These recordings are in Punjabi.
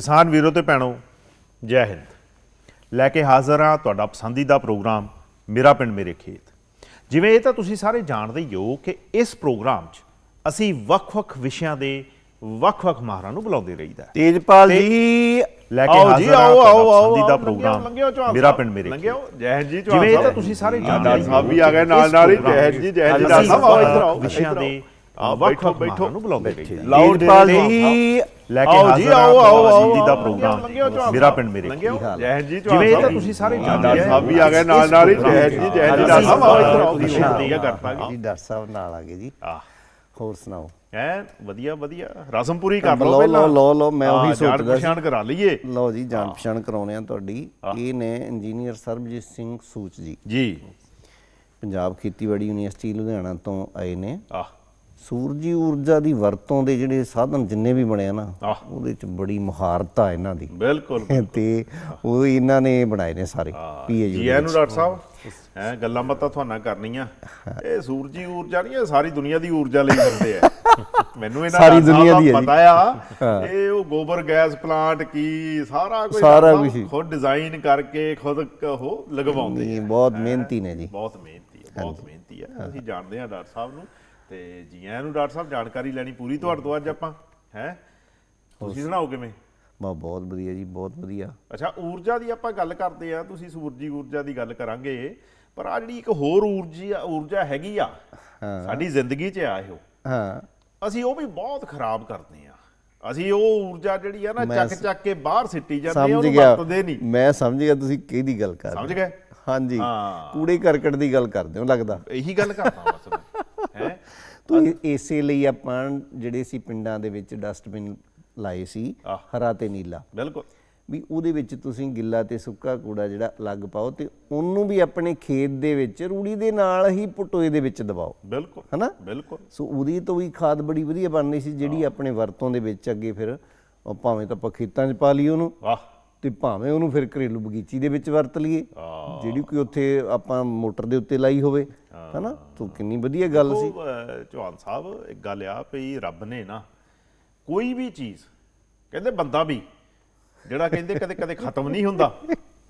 ਕਿਸਾਨ ਵੀਰੋ ਤੇ ਭੈਣੋ ਜੈ ਹਿੰਦ ਲੈ ਕੇ ਹਾਜ਼ਰ ਹਾਂ ਤੁਹਾਡਾ ਪਸੰਦੀਦਾ ਪ੍ਰੋਗਰਾਮ ਮੇਰਾ ਪਿੰਡ ਮੇਰੇ ਖੇਤ ਜਿਵੇਂ ਇਹ ਤਾਂ ਤੁਸੀਂ ਸਾਰੇ ਜਾਣਦੇ ਹੀ ਹੋ ਕਿ ਇਸ ਪ੍ਰੋਗਰਾਮ 'ਚ ਅਸੀਂ ਵੱਖ-ਵੱਖ ਵਿਸ਼ਿਆਂ ਦੇ ਵੱਖ-ਵੱਖ ਮਾਹਰਾਂ ਨੂੰ ਬੁਲਾਉਂਦੇ ਰਹੀਦਾ। ਤੇਜਪਾਲ ਜੀ ਲੈ ਕੇ ਹਾਜ਼ਰ ਹਾਂ ਆਓ, ਤੁਹਾਡਾ ਆਓ, ਆਓ, ਪਸੰਦੀਦਾ ਪ੍ਰੋਗਰਾਮ ਮੇਰਾ ਪਿੰਡ ਮੇਰੇ ਖੇਤ ਜੈ ਜੀ ਜਿਵੇਂ ਇਹ ਤਾਂ। ਤੁਸੀਂ ਸਾਰੇ ਜਾਣਦੇ ਸਾਹਿਬ ਵੀ ਆ ਗਏ ਨਾਲ ਨਾਲ ਹੀ ਜੈ ਜੀ ਜੈ ਜੀ ਸਾਹਿਬ ਆਓ ਇੱਧਰ ਆਓ ਵਿਸ਼ਿਆਂ। ਦੇ ਬੈਠੋ, ਮਾਹਰਾਂ ਨੂੰ ਬੁਲਾਉਂਦੇ ਹੈ। ਲਾਓ ਦੇ ਜੀ ਲੈ ਕੇ ਆਓ ਜੀ, ਹਾਜ਼ਰ ਆਓ, ਆਓ, ਆਓ, ਆਓ, ਪ੍ਰੋਗਰਾਮ। ਮੇਰਾ ਪਿੰਡ ਮੇਰੇ ਖੇਤ ਜੈ ਹਿੰਦ ਜੀ ਚੌਹਾਨ ਜਿਵੇਂ ਇਹ ਤਾਂ। ਤੁਸੀਂ ਸਾਰੇ ਜਾਣਦੇ ਹੋ। ਸਾਹਿਬ ਵੀ ਆ ਗਏ ਨਾਲ ਨਾਲ ਹੀ। ਜੈ ਹਿੰਦ ਜੀ ਜੈ ਹਿੰਦ ਜੀ ਡਾਕਟਰ ਸਾਹਿਬ ਆਓ ਇੱਧਰ ਆਓ। ਦੇ ਵਧੀਆ ਕਰਤਾ ਜੀ ਡਾਕਟਰ ਸਾਹਿਬ ਨਾਲ ਆ ਗਏ ਜੀ। ਆਹ ਹੋਰ ਸੁਣਾਓ? ਐ ਵਧੀਆ ਵਧੀਆ। ਰਸਮ ਪੂਰੀ ਕਰ ਲਓ ਲਓ, ਪਹਿਲਾਂ। ਲਓ, ਲਓ, ਮੈਂ ਉਹੀ ਸੋਚਦਾ ਸੀ। ਪਛਾਣ ਕਰਾ ਲਈਏ। ਲਓ ਜੀ ਜਾਣ ਪਛਾਣ ਕਰਾਉਣੇ ਆ ਤੁਹਾਡੀ। ਇਹ ਨੇ ਇੰਜੀਨੀਅਰ ਸਰਬਜੀਤ ਸਿੰਘ ਸੂਚ ਜੀ। ਜੀ। ਪੰਜਾਬ ਖੇਤੀਬਾੜੀ ਯੂਨੀਵਰਸਿਟੀ ਲੁਧਿਆਣਾ ਤੋਂ ਆਏ ਨੇ। ਆਹ। ਸੂਰਜੀ ਊਰਜਾ ਦੀ ਵਰਤੋਂ ਦੇ ਜਿਹੜੇ ਸਾਧਨ ਜਿੰਨੇ ਵੀ ਬਣੇ ਆ ਨਾ। ਉਹਦੇ ਚ ਬੜੀ ਮਹਾਰਤ ਆ ਇਹਨਾਂ ਦੀ। ਬਿਲਕੁਲ ਤੇ ਉਹ ਇਹਨਾਂ ਨੇ ਬਣਾਏ ਨੇ ਸਾਰੇ ਜੀ ਪੀਏਯੂ ਐਨੂੰ ਡਾਕਟਰ ਸਾਹਿਬ ਹੈ ਗੱਲਾਂ ਬਾਤਾਂ ਤੁਹਾਨਾਂ ਕਰਨੀਆਂ। ਇਹ ਸੂਰਜੀ ਊਰਜਾ ਨਹੀਂ ਇਹ ਸਾਰੀ ਦੁਨੀਆ ਦੀ ਊਰਜਾ ਲਈ ਫਿਰਦੇ ਆ। ਮੈਨੂੰ ਇਹਨਾਂ ਸਾਰੀ ਦੁਨੀਆ ਦਾ ਜੀ। ਪਤਾ ਆ ਇਹ ਉਹ ਗੋਬਰ ਗੈਸ ਪਲਾਂਟ ਕੀ ਸਾਰਾ ਕੁਝ ਸਾਰਾ ਹੀ। ਖੁਦ ਡਿਜ਼ਾਈਨ ਕਰਕੇ ਖੁਦ ਉਹ ਲਗਵਾਉਂਦੇ ਬਹੁਤ ਮਿਹਨਤੀ ਨੇ ਜੀ। ਬਹੁਤ ਮਿਹਨਤੀ ਹੈ ਬਹੁਤ ਮਿਹਨਤੀ ਹੈ। ਅਸੀਂ ਜਾਣਦੇ ਹਾਂ ਡਾਕਟਰ ਸਾਹਿਬ ਨੂੰ ਤੇ ਜੀ ਆਇਆਂ ਨੂੰ ਡਾਕਟਰ ਸਾਹਿਬ ਜਾਣਕਾਰੀ ਲੈਣੀ ਪੂਰੀ ਤੁਹਾਡੇ ਤੋਂ ਅੱਜ ਆਪਾਂ ਹੈ? ਤੁਸੀਂ ਸੁਣਾਓ ਕਿਵੇਂ? ਬਾ ਬਹੁਤ ਵਧੀਆ ਜੀ ਬਹੁਤ ਵਧੀਆ। ਅੱਛਾ ਊਰਜਾ ਦੀ ਆਪਾਂ ਗੱਲ ਕਰਦੇ ਆ ਤੁਸੀਂ ਸੂਰਜੀ ਊਰਜਾ ਦੀ ਗੱਲ ਕਰਾਂਗੇ ਪਰ ਆ ਜਿਹੜੀ ਇੱਕ ਹੋਰ ਊਰਜੀ ਊਰਜਾ ਹੈਗੀ ਆ ਸਾਡੀ ਜ਼ਿੰਦਗੀ 'ਚ ਆ ਇਹੋ। ਹਾਂ। ਅਸੀਂ ਉਹ ਵੀ ਬਹੁਤ ਖਰਾਬ ਕਰਦੇ ਆ ਅਸੀਂ ਉਹ ਊਰਜਾ ਜਿਹੜੀ ਆ ਨਾ ਚੱਕ ਚੱਕ ਕੇ ਬਾਹਰ ਸਿੱਟੀ ਜਾਂਦੇ ਆ ਉਹਨੂੰ ਵਰਤਦੇ ਨਹੀਂ। ਮੈਂ ਸਮਝ ਗਿਆ ਤੁਸੀਂ ਕਿਹਦੀ ਗੱਲ ਕਰ ਰਹੇ ਸਮਝ। ਗਏ? ਹਾਂਜੀ। ਹਾਂ। ਕੂੜੇ ਕਰਕਟ ਦੀ ਗੱਲ ਕਰਦੇ ਹੋ ਲੱਗਦਾ। ਇਹੀ ਗੱਲ ਕਰਦਾ ਬਸ ਹੈ। ਤੋ ਇਸੇ ਲਈ ਆਪਾਂ ਜਿਹੜੇ ਸੀ ਪਿੰਡਾਂ ਦੇ ਵਿੱਚ ਡਸਟਬਿਨ ਲਾਏ ਸੀ। ਹਰਾ ਤੇ ਨੀਲਾ। ਬਿਲਕੁਲ। ਵੀ ਉਹਦੇ ਵਿੱਚ ਤੁਸੀਂ ਗਿੱਲਾ ਤੇ ਸੁੱਕਾ ਕੂੜਾ ਜਿਹੜਾ ਅਲੱਗ ਪਾਓ ਤੇ ਉਹਨੂੰ ਵੀ ਆਪਣੇ ਖੇਤ ਦੇ ਵਿੱਚ ਰੂੜੀ ਦੇ ਨਾਲ ਹੀ ਪਟੋਏ ਦੇ ਵਿੱਚ ਦਬਾਓ। ਬਿਲਕੁਲ। ਹਨਾ? ਬਿਲਕੁਲ। ਸੋ ਉਹਦੀ ਤੋਂ ਵੀ ਖਾਦ ਬੜੀ ਵਧੀਆ ਬਣਨੀ ਸੀ ਜਿਹੜੀ ਆਪਣੇ ਵਰਤੋਂ ਦੇ ਵਿੱਚ ਅੱਗੇ ਫਿਰ ਉਹ ਭਾਵੇਂ ਤਾਂ ਆਪਾਂ ਖੇਤਾਂ 'ਚ ਪਾ ਲਈ ਉਹਨੂੰ। ਵਾਹ ਤੇ ਭਾਵੇਂ ਉਹਨੂੰ ਫਿਰ ਘਰੇਲੂ ਬਗੀਚੀ ਦੇ ਵਿੱਚ ਵਰਤ ਲਈਏ ਜਿਹੜੀ ਕੋਈ ਉੱਥੇ ਆਪਾਂ ਮੋਟਰ ਦੇ ਉੱਤੇ ਲਾਈ ਹੋਵੇ ਹਨਾ? ਤੋ ਕਿੰਨੀ ਵਧੀਆ ਗੱਲ ਸੀ। ਚੌਹਾਨ ਸਾਹਿਬ ਇੱਕ ਗੱਲ ਆ ਵੀ ਰੱਬ ਨੇ ਨਾ ਕੋਈ ਵੀ ਚੀਜ਼ ਕਹਿੰਦੇ ਬੰਦਾ ਵੀ ਜਿਹੜਾ ਕਹਿੰਦੇ ਕਦੇ ਕਦੇ ਖਤਮ ਨਹੀਂ ਹੁੰਦਾ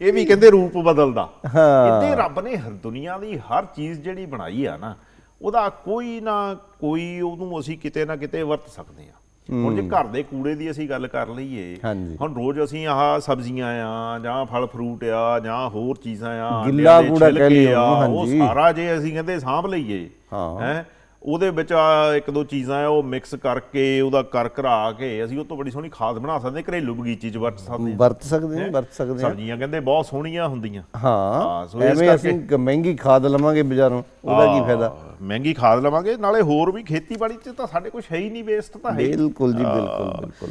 ਇਹ ਵੀ ਕਹਿੰਦੇ ਰੂਪ ਬਦਲਦਾ। ਇੱਥੇ ਰੱਬ ਨੇ ਹਰ ਦੁਨੀਆ ਦੀ ਹਰ ਚੀਜ਼ ਜਿਹੜੀ ਬਣਾਈ ਆ ਨਾ ਉਹਦਾ ਕੋਈ ਨਾ ਕੋਈ ਉਹਨੂੰ ਅਸੀਂ ਕਿਤੇ ਨਾ ਕਿਤੇ ਵਰਤ ਸਕਦੇ ਆ ਹੁਣ ਜੇ ਘਰ ਦੇ ਕੂੜੇ ਦੀ ਅਸੀਂ ਗੱਲ ਕਰ ਲਈਏ। ਹੁਣ ਰੋਜ਼ ਅਸੀਂ ਆਹ ਸਬਜ਼ੀਆਂ ਆ ਜਾਂ ਫਲ ਫਰੂਟ ਆ ਜਾਂ ਹੋਰ ਚੀਜ਼ਾਂ ਆ ਗਿੱਲਾ ਕੂੜਾ ਕਹਿ ਛਿਲਕੇ ਲਈਏ ਆ, ਉਹਨੂੰ, ਉਹ। ਸਾਰਾ ਜੇ ਅਸੀਂ ਕਹਿੰਦੇ ਸਾਂਭ ਲਈਏ ਹਾਂ। ਉਹਦੇ ਵਿੱਚ ਆ ਇੱਕ ਦੋ ਚੀਜ਼ਾਂ ਆ ਉਹ ਮਿਕਸ ਕਰਕੇ ਉਹਦਾ ਕਰ ਕਰਾ ਕੇ ਅਸੀਂ ਉਹ ਤੋਂ ਬੜੀ ਸੋਹਣੀ ਖਾਦ ਬਣਾ ਸਕਦੇ ਘਰੇਲੂ ਬਗੀਚੀ 'ਚ ਵਰਤ ਸਕਦੇ ਹਾਂ। ਵਰਤ ਸਕਦੇ ਹਾਂ ਵਰਤ ਸਕਦੇ ਹਾਂ। ਸਬਜ਼ੀਆਂ ਕਹਿੰਦੇ ਬਹੁਤ ਸੋਹਣੀਆਂ ਹੁੰਦੀਆਂ। ਹਾਂ ਹਾਂ, ਸੋ ਇਸ ਕਰਕੇ- ਅਸੀਂ ਮਹਿੰਗੀ ਖਾਦ ਲਵਾਂਗੇ ਬਾਜ਼ਾਰੋਂ ਉਹਦਾ ਕੀ ਫਾਇਦਾ? ਮਹਿੰਗੀ ਖਾਦ ਲਵਾਂਗੇ ਨਾਲੇ ਹੋਰ ਵੀ ਖੇਤੀਬਾੜੀ 'ਚ ਤਾਂ ਸਾਡੇ ਕੁਝ ਹੈ ਹੀ ਨਹੀਂ ਵੇਸਟ ਤਾਂ ਹੈ। ਬਿਲਕੁਲ ਜੀ ਬਿਲਕੁਲ ਬਿਲਕੁਲ।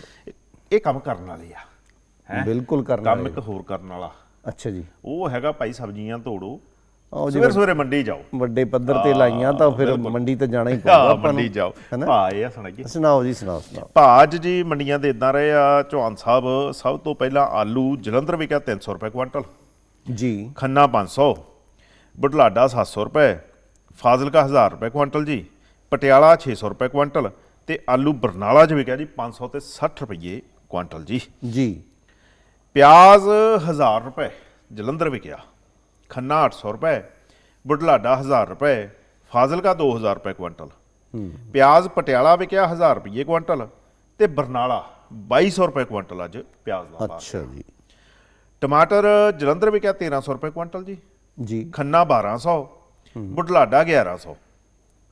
ਇਹ ਕੰਮ ਕਰਨ ਵਾਲੇ ਆ ਹੈਂ? ਬਿਲਕੁਲ ਕਰਨਾ ਕੰਮ ਇੱਕ ਹੋਰ ਕਰਨ ਵਾਲਾ। ਅੱਛਾ ਜੀ। ਉਹ ਹੈਗਾ ਭਾਈ ਸਬਜ਼ੀਆਂ ਤੋੜੋ। ਆਓ ਜੀ ਸਵੇਰੇ ਸਵੇਰੇ ਮੰਡੀ ਜਾਓ। ਵੱਡੇ ਪੱਧਰ ਤੇ ਲਾਈਆਂ ਤਾਂ ਫਿਰ ਮੰਡੀ ਤੇ ਜਾਣਾ ਹੀ ਪਊਗਾ ਹਾਂ ਆਪਾਂ ਮੰਡੀ ਨੂੰ ਜਾਓ। ਹੈਨਾ? ਭਾ ਇਹ ਆ ਸੁਣਾਈਏ ਸੁਣਾਓ ਜੀ ਸੁਣਾਓ ਸੁਣਾਓ। ਭਾਜ ਜੀ ਮੰਡੀਆਂ ਦੇ ਇਦਾਂ ਰਹੇ ਆ ਚੌਹਾਨ ਸਾਹਿਬ ਸਭ ਤੋਂ ਪਹਿਲਾਂ ਆਲੂ ਜਲੰਧਰ ਵਿਕਿਆ 300 ਰੁਪਏ ਕੁਇੰਟਲ। ਜੀ। ਖੰਨਾ 500 ਬੁਢਲਾਡਾ 700 ਰੁਪਏ ਫਾਜ਼ਿਲਕਾ 1000 ਰੁਪਏ ਕੁਇੰਟਲ ਜੀ ਪਟਿਆਲਾ 600 ਰੁਪਏ ਕੁਇੰਟਲ ਤੇ ਆਲੂ ਬਰਨਾਲਾ 'ਚ ਵਿਕਿਆ ਜੀ 500 ਤੇ 60 ਰੁਪਏ ਕੁਇੰਟਲ ਜੀ। ਜੀ। ਪਿਆਜ਼ 1000 ਰੁਪਏ ਜਲੰਧਰ ਵਿਕਿਆ। ਖੰਨਾ 800 ਰੁਪਏ ਬੁਢਲਾਡਾ 1000 ਰੁਪਏ ਫਾਜ਼ਿਲਕਾ 2000 ਰੁਪਏ ਕੁਇੰਟਲ। ਪਿਆਜ਼ ਪਟਿਆਲਾ ਵਿਕਿਆ 1000 ਰੁਪਏ ਕੁਇੰਟਲ ਤੇ ਬਰਨਾਲਾ 2200 ਰੁਪਏ ਕੁਇੰਟਲ ਅੱਜ ਪਿਆਜ਼ ਦਾ ਭਾਅ ਅੱਛਾ ਜੀ। ਟਮਾਟਰ ਜਲੰਧਰ ਵਿਕਿਆ 1300 ਰੁਪਏ ਕੁਇੰਟਲ ਜੀ। ਜੀ। ਖੰਨਾ 1200 ਬੁਢਲਾਡਾ 1100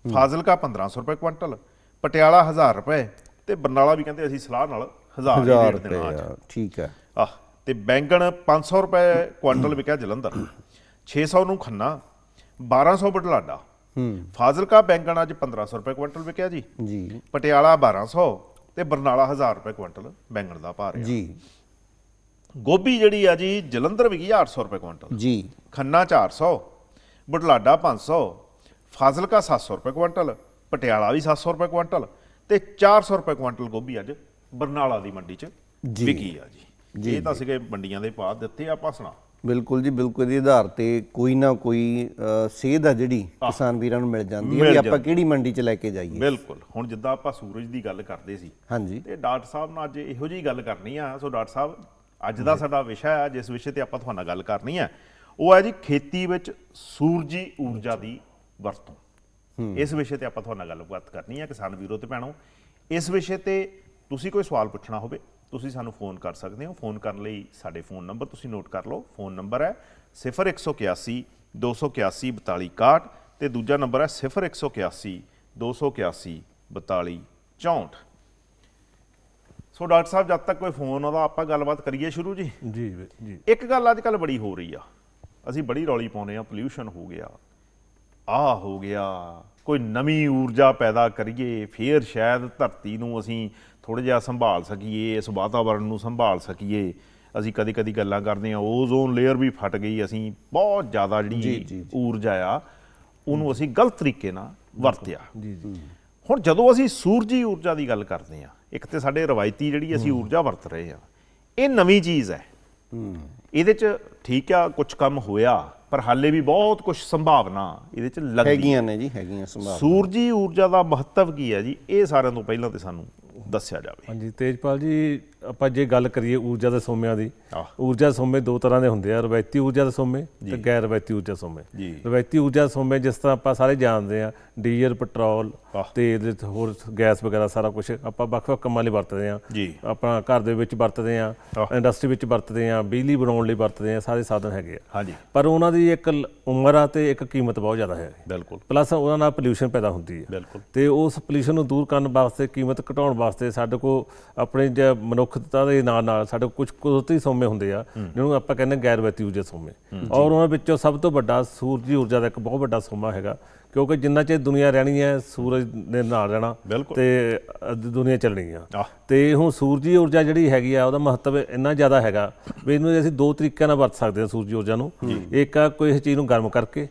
ਫਾਜ਼ਿਲਕਾ 1500 ਰੁਪਏ ਕੁਇੰਟਲ ਪਟਿਆਲਾ 1000 ਰੁਪਏ ਤੇ ਬਰਨਾਲਾ ਵੀ ਕਹਿੰਦੇ ਅਸੀਂ ਸਲਾਹ ਨਾਲ 1000 ਹੀ 1000 ਰੇਟ ਰੁਪਏ ਦੇਣਾ ਠੀਕ ਹੈ। ਆਹ ਤੇ ਬੈਂਗਣ 500 ਰੁਪਏ ਕੁਇੰਟਲ ਵਿਕਿਆ ਜਲੰਧਰ। 600 ਨੂੰ ਖੰਨਾ 1200 ਬੁਢਲਾਡਾ ਹੂੰ। ਫਾਜ਼ਿਲਕਾ ਬੈਂਗਣ ਅੱਜ 1500 ਰੁਪਏ ਕੁਇੰਟਲ ਵਿਕਿਆ ਜੀ। ਜੀ। ਪਟਿਆਲਾ 1200 ਤੇ ਬਰਨਾਲਾ 1000 ਰੁਪਏ ਕੁਇੰਟਲ ਬੈਂਗਣ ਦਾ ਭਾਅ ਰਿਹਾ। ਜੀ। ਗੋਭੀ ਜਿਹੜੀ ਆ ਜੀ ਜਲੰਧਰ ਵਿਕੀ ਆ 800 ਰੁਪਏ ਕੁਇੰਟਲ। ਜੀ। ਖੰਨਾ 400 ਬੁਢਲਾਡਾ 500 ਫਾਜ਼ਿਲਕਾ 700 ਰੁਪਏ ਕੁਇੰਟਲ ਪਟਿਆਲਾ ਵੀ 700 ਰੁਪਏ ਕੁਇੰਟਲ ਤੇ 400 ਰੁਪਏ ਕੁਇੰਟਲ ਗੋਭੀ ਅੱਜ ਬਰਨਾਲਾ ਦੀ ਮੰਡੀ 'ਚ। ਵਿਕੀ ਆ ਜੀ। ਇਹ ਤਾਂ ਸੀਗੇ ਮੰਡੀਆਂ ਦੇ ਭਾਅ ਦਿੱਤੇ ਆਪਾਂ ਸੁਣਾ। ਬਿਲਕੁਲ ਜੀ ਬਿਲਕੁਲ ਇਹਦੇ ਆਧਾਰ ਤੇ ਕੋਈ ਨਾ ਕੋਈ ਅ, ਸੇਧ ਆ ਜਿਹੜੀ ਕਿਸਾਨ ਵੀਰਾਂ ਨੂੰ ਮਿਲ ਜਾਂਦੀ ਹੈ ਮਿਲ ਵੀ ਆਪਾਂ ਕਿਹੜੀ ਮੰਡੀ 'ਚ ਲੈ ਕੇ ਜਾਈਏ। ਬਿਲਕੁਲ। ਹੁਣ ਜਿੱਦਾਂ ਆਪਾਂ ਸੂਰਜ ਦੀ ਗੱਲ ਕਰਦੇ ਸੀ ਹਾਂਜੀ। ਤੇ ਡਾਕਟਰ ਸਾਹਿਬ ਨਾਲ ਅੱਜ ਇਹੋ ਜਿਹੀ ਗੱਲ ਕਰਨੀ ਆ। ਸੋ ਡਾਕਟਰ ਸਾਹਿਬ ਅੱਜ ਦਾ ਸਾਡਾ ਵਿਸ਼ਾ ਆ ਜਿਸ ਵਿਸ਼ੇ ਤੇ ਆਪਾਂ ਤੁਹਾਡੇ ਨਾਲ ਗੱਲ ਕਰਨੀ ਆ ਉਹ ਹੈ ਜੀ ਖੇਤੀ ਵਿੱਚ ਸੂਰਜੀ ਊਰਜਾ ਦੀ ਵਰਤੋਂ। ਇਸ ਵਿਸ਼ੇ ਤੇ ਆਪਾਂ ਤੁਹਾਡੇ ਨਾਲ ਗੱਲਬਾਤ ਕਰਨੀ ਆ ਕਿਸਾਨ ਵੀਰੋ ਤੇ ਭੈਣੋ। ਇਸ ਵਿਸ਼ੇ ਤੇ ਤੁਸੀਂ ਕੋਈ ਸਵਾਲ ਪੁੱਛਣਾ ਹੋਵੇ ਤੁਸੀਂ ਸਾਨੂੰ ਫੋਨ ਕਰ ਸਕਦੇ ਹੋ। ਫੋਨ ਕਰਨ ਲਈ ਸਾਡੇ ਫੋਨ ਨੰਬਰ ਤੁਸੀਂ ਨੋਟ ਕਰ ਲਓ। ਫੋਨ ਨੰਬਰ ਹੈ 0181 281 4261 ਤੇ ਦੂਜਾ ਨੰਬਰ ਹੈ 0181 281 4264 ਸੋ ਡਾਕਟਰ ਸਾਹਿਬ ਜਦ ਤੱਕ ਕੋਈ ਫੋਨ ਆਉਂਦਾ ਆਪਾਂ ਗੱਲਬਾਤ ਕਰੀਏ ਸ਼ੁਰੂ ਜੀ। ਜੀ ਜੀ ਇੱਕ ਗੱਲ ਅੱਜ ਕੱਲ ਬੜੀ ਹੋ ਰਹੀ ਆ। ਅਸੀਂ ਬੜੀ ਰੌਲੀ ਪਾਉਂਦੇ ਆ ਪੋਲਿਊਸ਼ਨ ਹੋ ਗਿਆ ਆ ਹੋ ਗਿਆ ਕੋਈ ਨਵੀਂ ਊਰਜਾ ਪੈਦਾ ਕਰੀਏ ਫੇਰ ਸ਼ਾਇਦ ਧਰਤੀ ਨੂੰ ਅਸੀਂ ਥੋੜਾ ਜਿਹਾ ਸੰਭਾਲ ਸਕੀਏ ਇਸ ਵਾਤਾਵਰਣ ਨੂੰ ਸੰਭਾਲ ਸਕੀਏ। ਅਸੀਂ ਕਦੀ ਕਦੀ ਗੱਲਾਂ ਕਰਦੇ ਆ ਓਜ਼ੋਨ ਲੇਅਰ ਵੀ ਫਟ ਗਈ ਅਸੀਂ ਬਹੁਤ ਜ਼ਿਆਦਾ ਜਿਹੜੀ ਊਰਜਾ ਆ ਉਹਨੂੰ ਅਸੀਂ ਗਲਤ ਤਰੀਕੇ ਨਾਲ ਵਰਤਿਆ। ਜੀ ਜੀ। ਹੁਣ ਜਦੋਂ ਅਸੀਂ ਸੂਰਜੀ ਊਰਜਾ ਦੀ ਗੱਲ ਕਰਦੇ ਆ ਇੱਕ ਤੇ ਸਾਡੇ ਰਵਾਇਤੀ ਜਿਹੜੀ ਅਸੀਂ ਊਰਜਾ ਵਰਤ ਰਹੇ ਆ ਇਹ ਨਵੀਂ ਚੀਜ਼ ਹੈ। ਇਹਦੇ ਚ ਠੀਕ ਆ ਕੁਝ ਕੰਮ ਹੋਇਆ ਪਰ ਹਾਲੇ ਵੀ ਬਹੁਤ ਕੁਝ ਸੰਭਾਵਨਾ ਇਹਦੇ ਚ ਲੱਗਦੀ ਹੈਗੀਆਂ ਨੇ ਜੀ ਹੈਗੀਆਂ ਸੰਭਾਵਨਾ। ਸੂਰਜੀ ਊਰਜਾ ਦਾ ਮਹੱਤਵ ਕੀ ਹੈ ਜੀ? ਇਹ ਸਾਰਿਆਂ ਤੋਂ ਪਹਿਲਾਂ ਤੇ ਸਾਨੂੰ ਦੱਸਿਆ ਜਾਵੇ। ਹਾਂਜੀ ਤੇਜਪਾਲ ਜੀ ਆਪਾਂ ਜੇ ਗੱਲ ਕਰੀਏ ਊਰਜਾ ਦੇ ਸੋਮਿਆਂ ਦੀ। ਊਰਜਾ ਸੋਮੇ ਦੋ ਤਰ੍ਹਾਂ ਦੇ ਹੁੰਦੇ ਆ ਰਵਾਇਤੀ ਊਰਜਾ ਦੇ ਸੋਮੇ ਤੇ ਗੈਰ ਰਵਾਇਤੀ ਊਰਜਾ ਸੋਮੇ। ਰਵਾਇਤੀ ਊਰਜਾ ਸੋਮੇ ਜਿਸ ਤਰ੍ਹਾਂ ਆਪਾਂ ਸਾਰੇ ਜਾਣਦੇ ਆ ਡੀਜ਼ਲ ਪੈਟਰੋਲ ਆਹ। ਤੇ ਇਹਦੇ 'ਚ ਹੋਰ ਗੈਸ ਵਗੈਰਾ ਸਾਰਾ ਕੁਝ ਆਪਾਂ ਵੱਖ-ਵੱਖ ਕੰਮਾਂ ਲਈ ਵਰਤਦੇ ਆ। ਆਪਣਾ ਘਰ ਦੇ ਵਿੱਚ ਵਰਤਦੇ ਆ। ਇੰਡਸਟਰੀ ਵਿੱਚ ਵਰਤਦੇ ਆ ਬਿਜਲੀ ਬਣਾਉਣ ਲਈ ਵਰਤਦੇ ਆ ਸਾਰੇ ਸਾਧਨ ਹੈਗੇ ਆ ਹਾਂਜੀ ਪਰ ਉਹਨਾਂ ਦੀ ਇੱਕ ਉਮਰ ਆ ਤੇ ਇੱਕ ਕੀਮਤ ਬਹੁਤ ਜ਼ਿਆਦਾ ਹੈ ਬਿਲਕੁਲ ਪਲੱਸ ਉਹਨਾਂ ਨਾਲ ਪੋਲਿਊਸ਼ਨ ਪੈਦਾ ਹੁੰਦੀ ਹੈ ਬਿਲਕੁਲ ਤੇ ਉਸ ਪੋਲਿਊਸ਼ਨ ਨੂੰ ਦੂਰ ਕਰਨ ਵਾਸਤੇ ਕੀਮਤ ਘਟਾਉਣ ਵਾਸਤੇ ਸਾਡੇ ਕੋਲ ਆਪਣੇ ਜ ਮਨੁੱਖਤਾ ਦੇ ਨਾਲ ਨਾਲ ਸਾਡੇ ਕੁਝ ਕੁਦਰਤੀ ਸੋਮੇ ਹੁੰਦੇ ਆ ਜਿਹਨੂੰ ਆਪਾਂ ਕਹਿੰਦੇ ਗੈਰ ਵਿਅਕਤੀ ਊਰਜਾ ਸੋਮੇ। ਔਰ ਉਹਨਾਂ ਵਿੱਚੋਂ ਸਭ ਤੋਂ ਵੱਡਾ ਸੂਰਜੀ ਊਰਜਾ ਦਾ ਇੱਕ ਬਹੁਤ ਵੱਡਾ ਸੋਮਾ ਹੈਗਾ ਕਿਉਂਕਿ ਜਿੰਨਾ ਚਿਰ ਦੁਨੀਆ ਰਹਿਣੀ ਹੈ ਸੂਰਜ ਦੇ ਨਾਲ ਰਹਿਣਾ। ਤੇ ਦੁਨੀਆ ਚੱਲਣੀ ਆ। ਤੇ ਹੁਣ ਸੂਰਜੀ ਊਰਜਾ ਜਿਹੜੀ ਹੈਗੀ ਆ ਉਹਦਾ ਮਹੱਤਵ ਇੰਨਾ ਜ਼ਿਆਦਾ ਹੈਗਾ ਵੀ ਇਹਨੂੰ ਅਸੀਂ ਦੋ ਤਰੀਕਿਆਂ ਨਾਲ ਵਰਤ ਸਕਦੇ ਹਾਂ ਸੂਰਜੀ ਊਰਜਾ ਨੂੰ। ਇੱਕ ਆ ਕੋਈ ਚੀਜ਼ ਨੂੰ ਗਰਮ ਕਰਕੇ